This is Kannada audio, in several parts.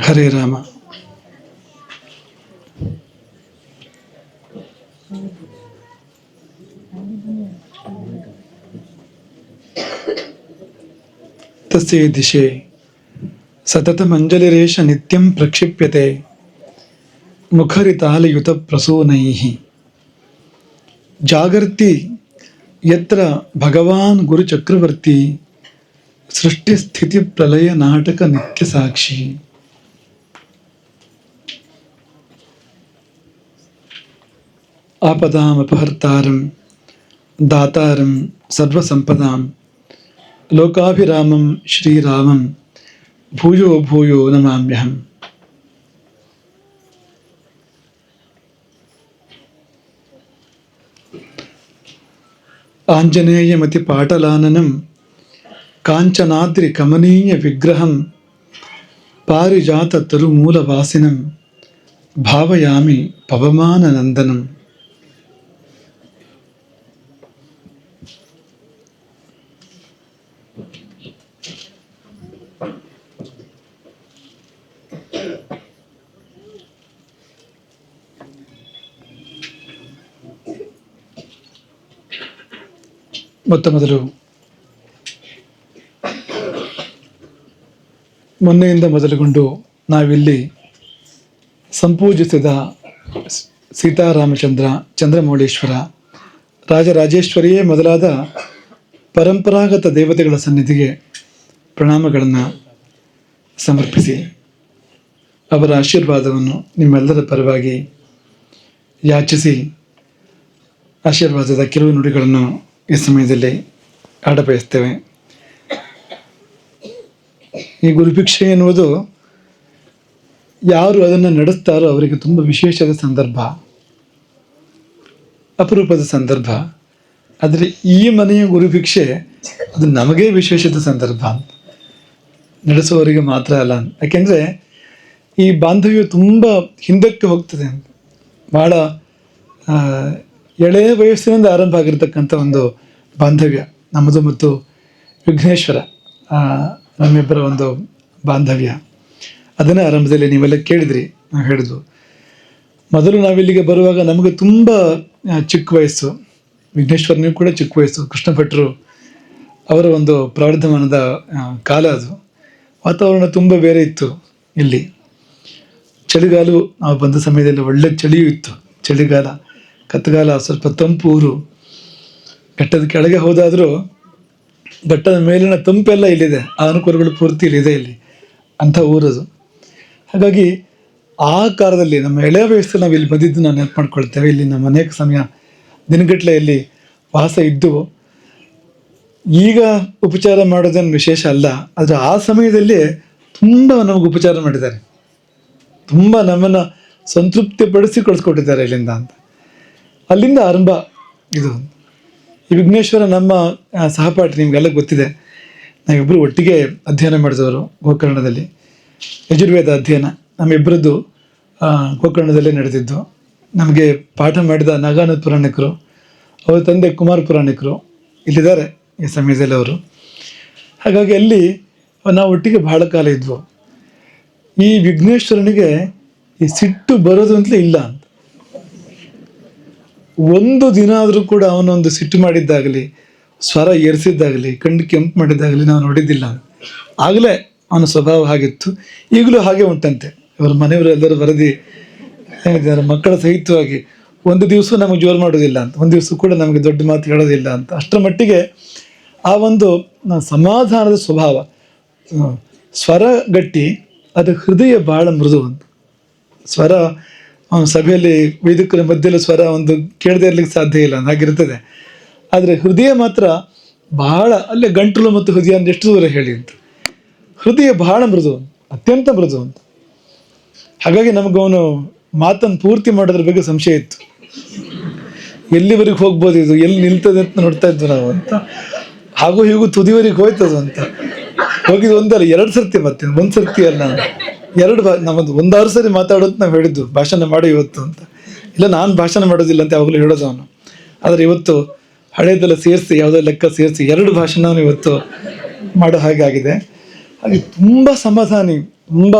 हरे रामा। तस्य दिशे सततमञ्जलिरेश नित्यं प्रक्षिप्यते मुखरितालयुतप्रसूनैः। जागर्ति यत्र भगवान् गुरुचक्रवर्ती सृष्टिस्थितिप्रलयनाटकनित्यसाक्षी। ఆపదామపహర్తారం దాతారం సర్వసంపదాం లోకాభిరామం శ్రీరామం భూయో భూయో నమామ్యహం. ఆంజనేయమతి పాటలాననం కాంచనాద్రి కమనీయ విగ్రహం పారిజాత తిరుమూలవాసినం భావయామి పవమాననందనం. ಮೊತ್ತ ಮೊದಲು ಮೊನ್ನೆಯಿಂದ ಮೊದಲುಗೊಂಡು ನಾವಿಲ್ಲಿ ಸಂಪೂಜಿಸಿದ ಸೀತಾರಾಮಚಂದ್ರ, ಚಂದ್ರಮೌಳೇಶ್ವರ, ರಾಜರಾಜೇಶ್ವರಿಯೇ ಮೊದಲಾದ ಪರಂಪರಾಗತ ದೇವತೆಗಳ ಸನ್ನಿಧಿಗೆ ಪ್ರಣಾಮಗಳನ್ನು ಸಮರ್ಪಿಸಿ ಅವರ ಆಶೀರ್ವಾದವನ್ನು ನಿಮ್ಮೆಲ್ಲರ ಪರವಾಗಿ ಯಾಚಿಸಿ ಆಶೀರ್ವಾದದ ಕೆಲವು ನುಡಿಗಳನ್ನು ಈ ಸಮಯದಲ್ಲಿ ಆಡಬಯಸ್ತೇವೆ ಈ ಗುರುಭಿಕ್ಷೆ ಎನ್ನುವುದು ಯಾರು ಅದನ್ನು ನಡೆಸ್ತಾರೋ ಅವರಿಗೆ ತುಂಬ ವಿಶೇಷದ ಸಂದರ್ಭ ಅಪರೂಪದ ಸಂದರ್ಭ ಆದರೆ ಈ ಮನೆಯ ಗುರುಭಿಕ್ಷೆ ಅದು ನಮಗೇ ವಿಶೇಷದ ಸಂದರ್ಭ ನಡೆಸುವವರಿಗೆ ಮಾತ್ರ ಅಲ್ಲ ಯಾಕೆಂದರೆ ಈ ಬಾಂಧವ್ಯ ತುಂಬ ಹಿಂದಕ್ಕೆ ಹೋಗ್ತದೆ ಭಾಳ ಎಳೆಯ ವಯಸ್ಸಿನಿಂದ ಆರಂಭ ಆಗಿರ್ತಕ್ಕಂಥ ಒಂದು ಬಾಂಧವ್ಯ ನಮ್ಮದು ಮತ್ತು ವಿಘ್ನೇಶ್ವರ ನಮ್ಮಿಬ್ಬರ ಒಂದು ಬಾಂಧವ್ಯ. ಅದನ್ನೇ ಆರಂಭದಲ್ಲಿ ನೀವೆಲ್ಲ ಕೇಳಿದ್ರಿ ನಾವು ಹೇಳಿದ್ವು ಮೊದಲು ನಾವಿಲ್ಲಿಗೆ ಬರುವಾಗ ನಮಗೆ ತುಂಬ ಚಿಕ್ಕ ವಯಸ್ಸು. ವಿಘ್ನೇಶ್ವರನಿಗೂ ಕೂಡ ಚಿಕ್ಕ ವಯಸ್ಸು. ಕೃಷ್ಣ ಭಟ್ರು ಅವರ ಒಂದು ಪ್ರವರ್ಧಮಾನದ ಕಾಲ ಅದು. ವಾತಾವರಣ ತುಂಬ ಬೇರೆ ಇತ್ತು ಇಲ್ಲಿ. ಚಳಿಗಾಲವು ನಾವು ಬಂದ ಸಮಯದಲ್ಲಿ ಒಳ್ಳೆ ಚಳಿಯೂ ಇತ್ತು. ಚಳಿಗಾಲ ಕತ್ತಗಾಲ ಸ್ವಲ್ಪ ತಂಪು ಊರು ಬೆಟ್ಟದ ಕೆಳಗೆ ಹೋದಾದರೂ ಬೆಟ್ಟದ ಮೇಲಿನ ತಂಪೆಲ್ಲ ಇಲ್ಲಿದೆ. ಆ ಅನುಕೂಲಗಳು ಪೂರ್ತಿ ಇಲ್ಲಿದೆ ಇಲ್ಲಿ. ಅಂಥ ಊರದು. ಹಾಗಾಗಿ ಆ ಕಾಲದಲ್ಲಿ ನಮ್ಮ ಎಳೆ ವಯಸ್ಸಲ್ಲಿ ನಾವು ಇಲ್ಲಿ ಬಂದಿದ್ದು ನಾವು ನೆನಪು ಮಾಡ್ಕೊಳ್ತೇವೆ. ಇಲ್ಲಿ ನಮ್ಮ ಅನೇಕ ಸಮಯ ದಿನಗಟ್ಟಲೆ ಇಲ್ಲಿ ವಾಸ ಇದ್ದು, ಈಗ ಉಪಚಾರ ಮಾಡೋದೇನು ವಿಶೇಷ ಅಲ್ಲ, ಆದರೆ ಆ ಸಮಯದಲ್ಲಿ ತುಂಬ ನಮಗೆ ಉಪಚಾರ ಮಾಡಿದ್ದಾರೆ. ತುಂಬ ನಮ್ಮನ್ನು ಸಂತೃಪ್ತಿಪಡಿಸಿ ಕಳಿಸ್ಕೊಟ್ಟಿದ್ದಾರೆ ಇಲ್ಲಿಂದ ಅಂತ. ಅಲ್ಲಿಂದ ಆರಂಭ. ಇದು. ಈ ವಿಘ್ನೇಶ್ವರ ನಮ್ಮ ಸಹಪಾಠಿ ನಿಮಗೆಲ್ಲ ಗೊತ್ತಿದೆ. ನಾವಿಬ್ಬರು ಒಟ್ಟಿಗೆ ಅಧ್ಯಯನ ಮಾಡಿದವರು ಗೋಕರ್ಣದಲ್ಲಿ. ಯಜುರ್ವೇದ ಅಧ್ಯಯನ. ನಮ್ಮಿಬ್ಬರದ್ದು ಗೋಕರ್ಣದಲ್ಲೇ ನಡೆದಿದ್ದು. ನಮಗೆ ಪಾಠ ಮಾಡಿದ ನಾಗಾನಂದ ಪುರಾಣಿಕರು ಅವರ ತಂದೆ ಕುಮಾರ್ ಪುರಾಣಿಕರು ಇಲ್ಲಿದ್ದಾರೆ ಈ ಸಮಯದಲ್ಲಿ ಅವರು. ಹಾಗಾಗಿ ಅಲ್ಲಿ ನಾವು ಒಟ್ಟಿಗೆ ಬಹಳ ಕಾಲ ಇದ್ವು. ಈ ವಿಘ್ನೇಶ್ವರನಿಗೆ ಈ ಸಿಟ್ಟು ಬರೋದು ಅಂತಲೇ ಇಲ್ಲ ಅಂತ. ಒಂದು ದಿನ ಆದರೂ ಕೂಡ ಅವನೊಂದು ಸಿಟ್ಟು ಮಾಡಿದ್ದಾಗಲಿ, ಸ್ವರ ಏರಿಸಿದ್ದಾಗಲಿ, ಕಣ್ಣು ಕೆಂಪು ಮಾಡಿದ್ದಾಗಲಿ ನಾವು ನೋಡಿದ್ದಿಲ್ಲ. ಆಗಲೇ ಅವನ ಸ್ವಭಾವ ಹಾಗಿತ್ತು. ಈಗಲೂ ಹಾಗೆ ಉಂಟಂತೆ. ಇವರ ಮನೆಯವರೆಲ್ಲರೂ ವರದಿ ಹೇಳಿದ್ದಾರೆ, ಮಕ್ಕಳ ಸಹಿತವಾಗಿ. ಒಂದು ದಿವಸ ನಮಗೆ ಜೋರು ಮಾಡೋದಿಲ್ಲ ಅಂತ, ಒಂದು ದಿವಸ ಕೂಡ ನಮಗೆ ದೊಡ್ಡ ಮಾತು ಹೇಳೋದಿಲ್ಲ ಅಂತ. ಅಷ್ಟರ ಮಟ್ಟಿಗೆ ಆ ಒಂದು ಸಮಾಧಾನದ ಸ್ವಭಾವ. ಸ್ವರ ಗಟ್ಟಿ, ಅದು ಹೃದಯ ಭಾಳ ಮೃದು ಅಂತ ಸ್ವರ ಸಭೆಯಲ್ಲಿ ವೇದಿಕರ ಮಧ್ಯದಲ್ಲಿ ಸ್ವರ ಒಂದು ಕೇಳದೇ ಇರ್ಲಿಕ್ಕೆ ಸಾಧ್ಯ ಇಲ್ಲ, ಹಾಗಿರ್ತದೆ. ಆದರೆ ಹೃದಯ ಮಾತ್ರ ಬಹಳ, ಅಲ್ಲೇ ಗಂಟಲು ಮತ್ತು ಹೃದಯ ಅಂದ್ರೆ ಎಷ್ಟು ದೂರ ಹೇಳಿ ಅಂತ. ಹೃದಯ ಬಹಳ ಮೃದು, ಅತ್ಯಂತ ಮೃದು ಅಂತ. ಹಾಗಾಗಿ ನಮಗೆ ಅವನು ಮಾತನ್ನು ಪೂರ್ತಿ ಮಾಡೋದ್ರ ಬಗ್ಗೆ ಸಂಶಯ ಇತ್ತು. ಎಲ್ಲಿವರೆಗೆ ಹೋಗ್ಬೋದು ಇದು, ಎಲ್ಲಿ ನಿಲ್ತದೆ ಅಂತ ನೋಡ್ತಾ ಇದ್ವಿ ನಾವು ಅಂತ. ಹಾಗೂ ಹೀಗೂ ತುದಿವರೆಗೆ ಹೋಯ್ತದು ಅಂತ. ಹೋಗಿದ್ದು ಒಂದಲ್ಲ, ಎರಡು ಸರ್ತಿ ಮತ್ತೆ, ಒಂದು ಸರ್ತಿ ಅಲ್ಲ ಎರಡು ನಮ್ಮದು ಒಂದಾರು ಸರಿ ಮಾತಾಡೋದು ನಾವು ಹೇಳಿದ್ದು, ಭಾಷಣ ಮಾಡು ಇವತ್ತು ಅಂತ. ಇಲ್ಲ, ನಾನು ಭಾಷಣ ಮಾಡೋದಿಲ್ಲ ಅಂತ ಯಾವಾಗಲೂ ಹೇಳೋದು ಅವನು. ಆದರೆ ಇವತ್ತು ಹಳೆಯದೆಲ್ಲ ಸೇರಿಸಿ, ಯಾವುದೋ ಲೆಕ್ಕ ಸೇರಿಸಿ ಎರಡು ಭಾಷಣವನ್ನು ಇವತ್ತು ಮಾಡೋ ಹಾಗೆ ಆಗಿದೆ. ಹಾಗೆ ತುಂಬ ಸಮಾಧಾನಿ, ತುಂಬ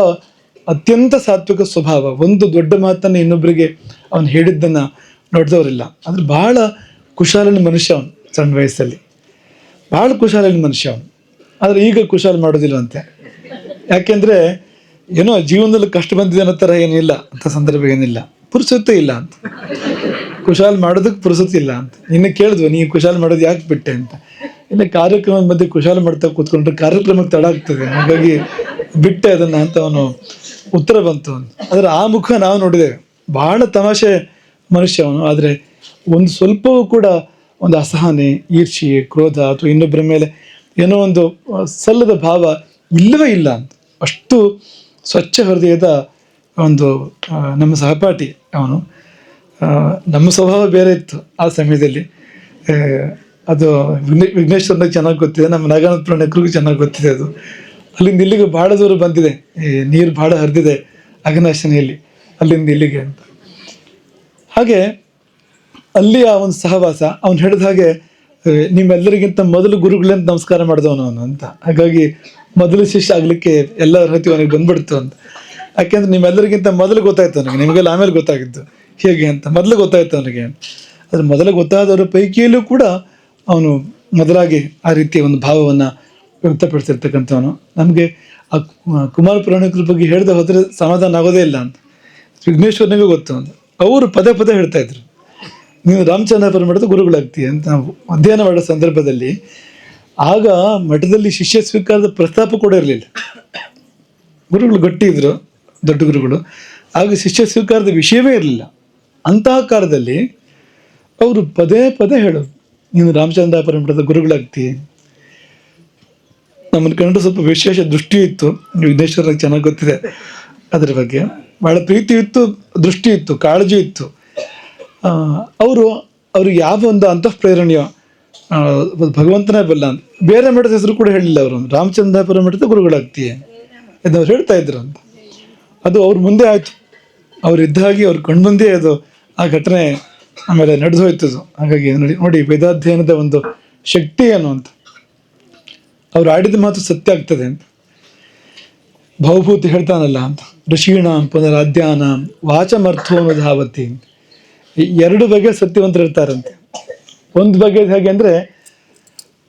ಅತ್ಯಂತ ಸಾತ್ವಿಕ ಸ್ವಭಾವ. ಒಂದು ದೊಡ್ಡ ಮಾತನ್ನು ಇನ್ನೊಬ್ಬರಿಗೆ ಅವನು ಹೇಳಿದ್ದನ್ನು ನೋಡಿದವರಿಲ್ಲ. ಆದರೆ ಭಾಳ ಕುಶಾಲನ ಮನುಷ್ಯ ಅವನು ಸಣ್ಣ ವಯಸ್ಸಲ್ಲಿ. ಭಾಳ ಕುಶಾಲನ ಮನುಷ್ಯ ಅವನು. ಆದರೆ ಈಗ ಕುಶಾಲ ಮಾಡೋದಿಲ್ಲ ಅಂತೆ. ಯಾಕೆಂದ್ರೆ ಏನೋ ಜೀವನದಲ್ಲಿ ಕಷ್ಟ ಬಂದಿದೆ ಅನ್ನೋ ಥರ ಏನಿಲ್ಲ ಅಂತ ಸಂದರ್ಭ ಏನಿಲ್ಲ. ಪುರುಸತ್ತೇ ಇಲ್ಲ ಅಂತ. ಕುಶಾಲ್ ಮಾಡೋದಕ್ಕೆ ಪುರುಸತ್ ಇಲ್ಲ ಅಂತ. ಇನ್ನು ಕೇಳಿದ್ವಿ ನೀವು ಕುಶಾಲ್ ಮಾಡೋದು ಯಾಕೆ ಬಿಟ್ಟೆ ಅಂತ. ಇನ್ನು ಕಾರ್ಯಕ್ರಮದ ಮಧ್ಯೆ ಕುಶಾಲ್ ಮಾಡ್ತಾ ಕೂತ್ಕೊಂಡ್ರೆ ಕಾರ್ಯಕ್ರಮಕ್ಕೆ ತಡ ಆಗ್ತದೆ. ಹಾಗಾಗಿ ಬಿಟ್ಟೆ ಅದನ್ನ ಅಂತ ಅವನು ಉತ್ತರ ಬಂತು ಅಂತ. ಆದರೆ ಆ ಮುಖ ನಾವು ನೋಡಿದ್ದೇವೆ. ಭಾಳ ತಮಾಷೆ ಮನುಷ್ಯ ಅವನು. ಆದರೆ ಒಂದು ಸ್ವಲ್ಪವೂ ಕೂಡ ಒಂದು ಅಸಹನೆ ಈರ್ಷೆ ಕ್ರೋಧ ಅಥವಾ ಇನ್ನೊಬ್ಬರ ಮೇಲೆ ಏನೋ ಒಂದು ಸಲ್ಲದ ಭಾವ ಇಲ್ಲವೇ ಇಲ್ಲ ಅಂತ. ಅಷ್ಟು ಸ್ವಚ್ಛ ಹೃದಯದ ಒಂದು ನಮ್ಮ ಸಹಪಾಠಿ ಅವನು. ನಮ್ಮ ಸ್ವಭಾವ ಬೇರೆ ಇತ್ತು ಆ ಸಮಯದಲ್ಲಿ. ಅದು ವಿಘ್ನೆ, ವಿಘ್ನೇಶ್ವರನಿಗೆ ಚೆನ್ನಾಗಿ ಗೊತ್ತಿದೆ, ನಮ್ಮ ನಾಗಾನಂದ ಪ್ರಣಕರಿಗೂ ಚೆನ್ನಾಗಿ ಗೊತ್ತಿದೆ ಅದು. ಅಲ್ಲಿಂದ ಇಲ್ಲಿಗೆ ಭಾಳ ದೂರ ಬಂದಿದೆ. ಈ ನೀರು ಭಾಳ ಹರಿದಿದೆ ಅಘನಾಶಿನಿಯಲ್ಲಿ ಅಲ್ಲಿಂದ ಇಲ್ಲಿಗೆ ಅಂತ. ಹಾಗೆ ಅಲ್ಲಿ ಆ ಒಂದು ಸಹವಾಸ, ಅವ್ನು ಹೇಳಿದ ಹಾಗೆ ನಿಮ್ಮೆಲ್ಲರಿಗಿಂತ ಮೊದಲು ಗುರುಗಳಂತ ನಮಸ್ಕಾರ ಮಾಡಿದವನು ಅವನು ಅಂತ. ಹಾಗಾಗಿ ಮೊದಲು ಶಿಷ್ಯ ಆಗ್ಲಿಕ್ಕೆ ಎಲ್ಲ ಅರ್ಹತೆ ಅವನಿಗೆ ಬಂದ್ಬಿಡ್ತು ಅಂತ. ಯಾಕೆಂದ್ರೆ ನಿಮ್ಮೆಲ್ಲರಿಗಿಂತ ಮೊದಲು ಗೊತ್ತಾಯ್ತು ಅವನಿಗೆ. ನಿಮಗೆಲ್ಲ ಆಮೇಲೆ ಗೊತ್ತಾಗಿದ್ದು. ಹೇಗೆ ಅಂತ. ಮೊದಲು ಗೊತ್ತಾಯ್ತು ಅವನಿಗೆ. ಅದ್ರ ಮೊದಲು ಗೊತ್ತಾದವರ ಪೈಕಿಯಲ್ಲೂ ಕೂಡ ಅವನು ಮೊದಲಾಗಿ ಆ ರೀತಿಯ ಒಂದು ಭಾವವನ್ನು ವ್ಯಕ್ತಪಡಿಸಿರ್ತಕ್ಕಂಥವನು. ನಮಗೆ ಆ ಕುಮಾರ ಪುರಾಣಿಕರ ಬಗ್ಗೆ ಹೇಳ್ದೆ ಹೋದರೆ ಸಮಾಧಾನ ಆಗೋದೇ ಇಲ್ಲ ಅಂತ. ವಿಘ್ನೇಶ್ವರನಿಗೂ ಗೊತ್ತು ಅಂತ. ಅವರು ಪದೇ ಪದೇ ಹೇಳ್ತಾ ಇದ್ರು. ನೀನು ರಾಮಚಂದ್ರಪುರ ಮಾಡಿದ್ರೆ ಗುರುಗಳಾಗ್ತೀಯ ಅಂತ ನಾವು ಅಧ್ಯಯನ ಮಾಡೋ ಸಂದರ್ಭದಲ್ಲಿ ಆಗ ಮಠದಲ್ಲಿ ಶಿಷ್ಯ ಸ್ವೀಕಾರದ ಪ್ರಸ್ತಾಪ ಕೂಡ ಇರಲಿಲ್ಲ. ಗುರುಗಳು ಗಟ್ಟಿ ಇದ್ರು, ದೊಡ್ಡ ಗುರುಗಳು. ಆಗ ಶಿಷ್ಯ ಸ್ವೀಕಾರದ ವಿಷಯವೇ ಇರಲಿಲ್ಲ. ಅಂತಹ ಕಾಲದಲ್ಲಿ ಅವರು ಪದೇ ಪದೇ ಹೇಳೋರು, ನೀನು ರಾಮಚಂದ್ರಾಪುರ ಮಠದ ಗುರುಗಳಾಗ್ತಿ. ನಮ್ಮನ್ನು ಕಂಡು ಸ್ವಲ್ಪ ವಿಶೇಷ ದೃಷ್ಟಿ ಇತ್ತು ವಿಘ್ನೇಶ್ವರ ಚೆನ್ನಾಗಿ ಗೊತ್ತಿದೆ ಅದರ ಬಗ್ಗೆ. ಬಹಳ ಪ್ರೀತಿ ಇತ್ತು, ದೃಷ್ಟಿ ಇತ್ತು, ಕಾಳಜಿ ಇತ್ತು. ಅವರು ಅವರು ಯಾವ ಒಂದು ಅಂತಃಪ್ರೇರಣೆಯೋ ಭಗವಂತನೇ ಬಲ್ಲ ಅಂತ. ಬೇರೆ ಮಠದ ಹೆಸರು ಕೂಡ ಹೇಳಿಲ್ಲ ಅವರು. ರಾಮಚಂದ್ರಾಪುರ ಮಠದ ಗುರುಗಳಾಗ್ತೀಯ ಅವ್ರು ಹೇಳ್ತಾ ಇದ್ರು. ಅಂತ ಅದು ಅವ್ರ ಮುಂದೆ ಆಯ್ತು. ಅವ್ರು ಇದ್ದಾಗಿ ಹಾಗೆ ಅವ್ರ ಕಣ್ಮುಂದೆ ಅದು ಆ ಘಟನೆ ಆಮೇಲೆ ನಡೆದು ಅದು. ಹಾಗಾಗಿ ನೋಡಿ ನೋಡಿ, ವೇದಾಧ್ಯಯನದ ಒಂದು ಶಕ್ತಿ ಏನು ಅಂತ. ಅವ್ರು ಆಡಿದ ಮಾತು ಸತ್ಯ ಆಗ್ತದೆ ಅಂತ. ಭಾವಭೂತಿ ಹೇಳ್ತಾನಲ್ಲ ಅಂತ. ಋಷೀಣಾಂ ಪುನರಾಧ್ಯಾನ ವಾಚಮರ್ಥೋನುಧಾವತಿ ಧಾವತಿ. ಎರಡು ಬಗೆ ಸತ್ಯವಂತರು ಇರ್ತಾರಂತೆ ಒಂದು ಬಗೆ ಹೇಗೆ ಅಂದರೆ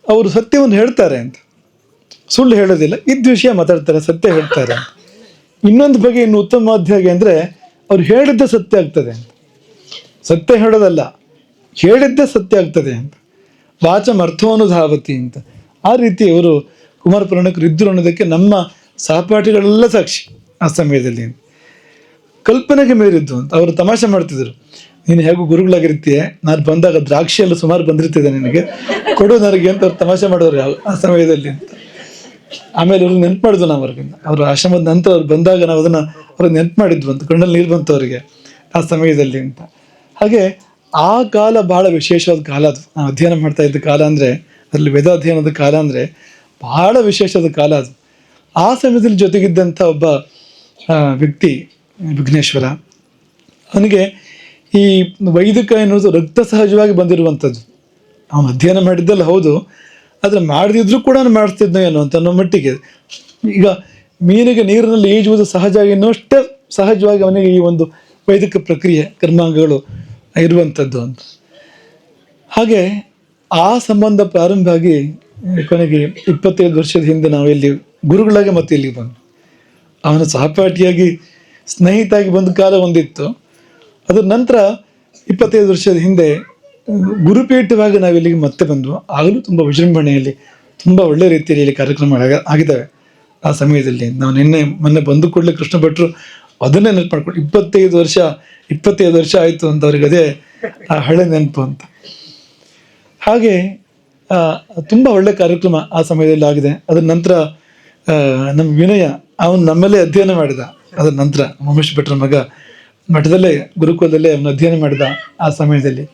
ಅವರು ಸತ್ಯವನ್ನು ಹೇಳ್ತಾರೆ ಅಂತ. ಸುಳ್ಳು ಹೇಳೋದಿಲ್ಲ. ಇದ್ದ ವಿಷಯ ಮಾತಾಡ್ತಾರೆ, ಸತ್ಯ ಹೇಳ್ತಾರೆ ಇನ್ನೊಂದು ಬಗೆ ಇನ್ನು ಉತ್ತಮ ಅಧ್ಯಾಯ ಅಂದರೆ ಅವ್ರು ಹೇಳಿದ್ದ ಸತ್ಯ ಆಗ್ತದೆ ಅಂತ. ಸತ್ಯ ಹೇಳೋದಲ್ಲ, ಹೇಳಿದ್ದೇ ಸತ್ಯ ಆಗ್ತದೆ ಅಂತ. ವಾಚಂ ಅರ್ಥವನುಧಾವತಿ ಅಂತ. ಆ ರೀತಿ ಅವರು ಕುಮಾರ ಪುರಾಣಕರು ಇದ್ದರು ಅನ್ನೋದಕ್ಕೆ ನಮ್ಮ ಸಹಪಾಠಿಗಳೆಲ್ಲ ಸಾಕ್ಷಿ ಆ ಸಮಯದಲ್ಲಿ ಕಲ್ಪನೆಗೆ ಮೇರಿದ್ದು ಅಂತ. ಅವರು ತಮಾಷೆ ಮಾಡ್ತಿದ್ರು. ನೀನು ಹೇಗೂ ಗುರುಗಳಾಗಿರ್ತೀಯ? ನಾನು ಬಂದಾಗ ದ್ರಾಕ್ಷಿ ಎಲ್ಲ ಸುಮಾರು ಬಂದಿರ್ತಿದೆ ನಿನಗೆ. ಕೊಡು ನನಗೆ ಅಂತ ಅವ್ರು ತಮಾಷೆ ಮಾಡೋರು ಆ ಸಮಯದಲ್ಲಿ ಅಂತ. ಆಮೇಲೆ ಅವ್ರಿಗೆ ನೆನ್ಪು ಮಾಡಿದ್ವು ನಾವು ಅವ್ರಿಗೆ. ಅವರು ಆಶ್ರಮದ ನಂತರ ಅವ್ರು ಬಂದಾಗ ನಾವು ಅದನ್ನು ಅವ್ರಿಗೆ ನೆನ್ಪು ಮಾಡಿದ್ವು ಅಂತ. ಕಣ್ಣಲ್ಲಿ ನೀರು ಬಂತು ಅವರಿಗೆ ಆ ಸಮಯದಲ್ಲಿ ಅಂತ. ಹಾಗೆ ಆ ಕಾಲ ಬಹಳ ವಿಶೇಷವಾದ ಕಾಲ ಅದು. ನಾವು ಅಧ್ಯಯನ ಮಾಡ್ತಾ ಇದ್ದ ಕಾಲ ಅಂದರೆ, ಅದರಲ್ಲಿ ವೇದಾಧ್ಯಯನದ ಕಾಲ ಅಂದರೆ ಬಹಳ ವಿಶೇಷವಾದ ಕಾಲ ಅದು. ಆ ಸಮಯದಲ್ಲಿ ಜೊತೆಗಿದ್ದಂಥ ಒಬ್ಬ ವ್ಯಕ್ತಿ, ವಿಘ್ನೇಶ್ವರ. ಅವನಿಗೆ ಈ ವೈದಿಕ ಎನ್ನುವುದು ರಕ್ತ ಸಹಜವಾಗಿ ಬಂದಿರುವಂಥದ್ದು. ಅವನು ಅಧ್ಯಯನ ಮಾಡಿದ್ದಲ್ಲ, ಹೌದು. ಆದರೆ ಮಾಡದಿದ್ರೂ ಕೂಡ ಮಾಡ್ತಿದ್ನೋ ಏನೋ ಅಂತ ಅನ್ನೋ ಮಟ್ಟಿಗೆ. ಈಗ ಮೀನಿಗೆ ನೀರಿನಲ್ಲಿ ಈಜುವುದು ಸಹಜ ಎನ್ನುವಷ್ಟೇ ಸಹಜವಾಗಿ ಅವನಿಗೆ ಈ ಒಂದು ವೈದಿಕ ಪ್ರಕ್ರಿಯೆ, ಕರ್ಮಾಂಗಗಳು ಇರುವಂಥದ್ದು ಅಂತ. ಹಾಗೆ ಆ ಸಂಬಂಧ ಪ್ರಾರಂಭ ಆಗಿ ಕೊನೆಗೆ ಇಪ್ಪತ್ತೈದು ವರ್ಷದ ಹಿಂದೆ ನಾವು ಇಲ್ಲಿ ಗುರುಗಳಾಗಿ ಮತ್ತೆ ಇಲ್ಲಿಗೆ ಬಂದು ಅವನ ಸಹಪಾಠಿಯಾಗಿ ಸ್ನೇಹಿತಾಗಿ ಬಂದ ಕಾಲ ಒಂದಿತ್ತು. ಅದರ ನಂತರ ಇಪ್ಪತ್ತೈದು ವರ್ಷದ ಹಿಂದೆ, ಗುರುಪೀಠವಾಗಿ ನಾವು ಇಲ್ಲಿಗೆ ಮತ್ತೆ ಬಂದ್ವು ಆಗಲೂ ತುಂಬ ವಿಜೃಂಭಣೆಯಲ್ಲಿ, ತುಂಬ ಒಳ್ಳೆ ರೀತಿಯಲ್ಲಿ ಇಲ್ಲಿ ಕಾರ್ಯಕ್ರಮ ಆಗ- ಆಗಿದ್ದಾವೆ. ಆ ಸಮಯದಲ್ಲಿ ನಾವು ನಿನ್ನೆ ಮೊನ್ನೆ ಬಂದು ಕೂಡಲೇ ಕೃಷ್ಣ ಭಟ್ರು ಅದನ್ನೇ ನೆನಪು ಮಾಡ್ಕೊಂಡು, ಇಪ್ಪತ್ತೈದು ವರ್ಷ ಇಪ್ಪತ್ತೈದು ವರ್ಷ ಆಯಿತು ಅಂತ ಅವ್ರಿಗೆ ಅದೇ ಆ ಹಳೆ ನೆನಪು ಅಂತ. ಹಾಗೆ ತುಂಬ ಒಳ್ಳೆ ಕಾರ್ಯಕ್ರಮ ಆ ಸಮಯದಲ್ಲಿ ಆಗಿದೆ. ಅದರ ನಂತರ ನಮ್ಮ ವಿನಯ, ಅವನು ನಮ್ಮಲ್ಲೇ ಅಧ್ಯಯನ ಮಾಡಿದ. ಅದರ ನಂತರ, ಉಮೇಶ್ ಭಟ್ರ ಮಗ ಮಠದಲ್ಲೇ, ಗುರುಕುಲದಲ್ಲೇ ಅವನು ಅಧ್ಯಯನ ಮಾಡಿದ ಆ ಸಮಯದಲ್ಲಿ.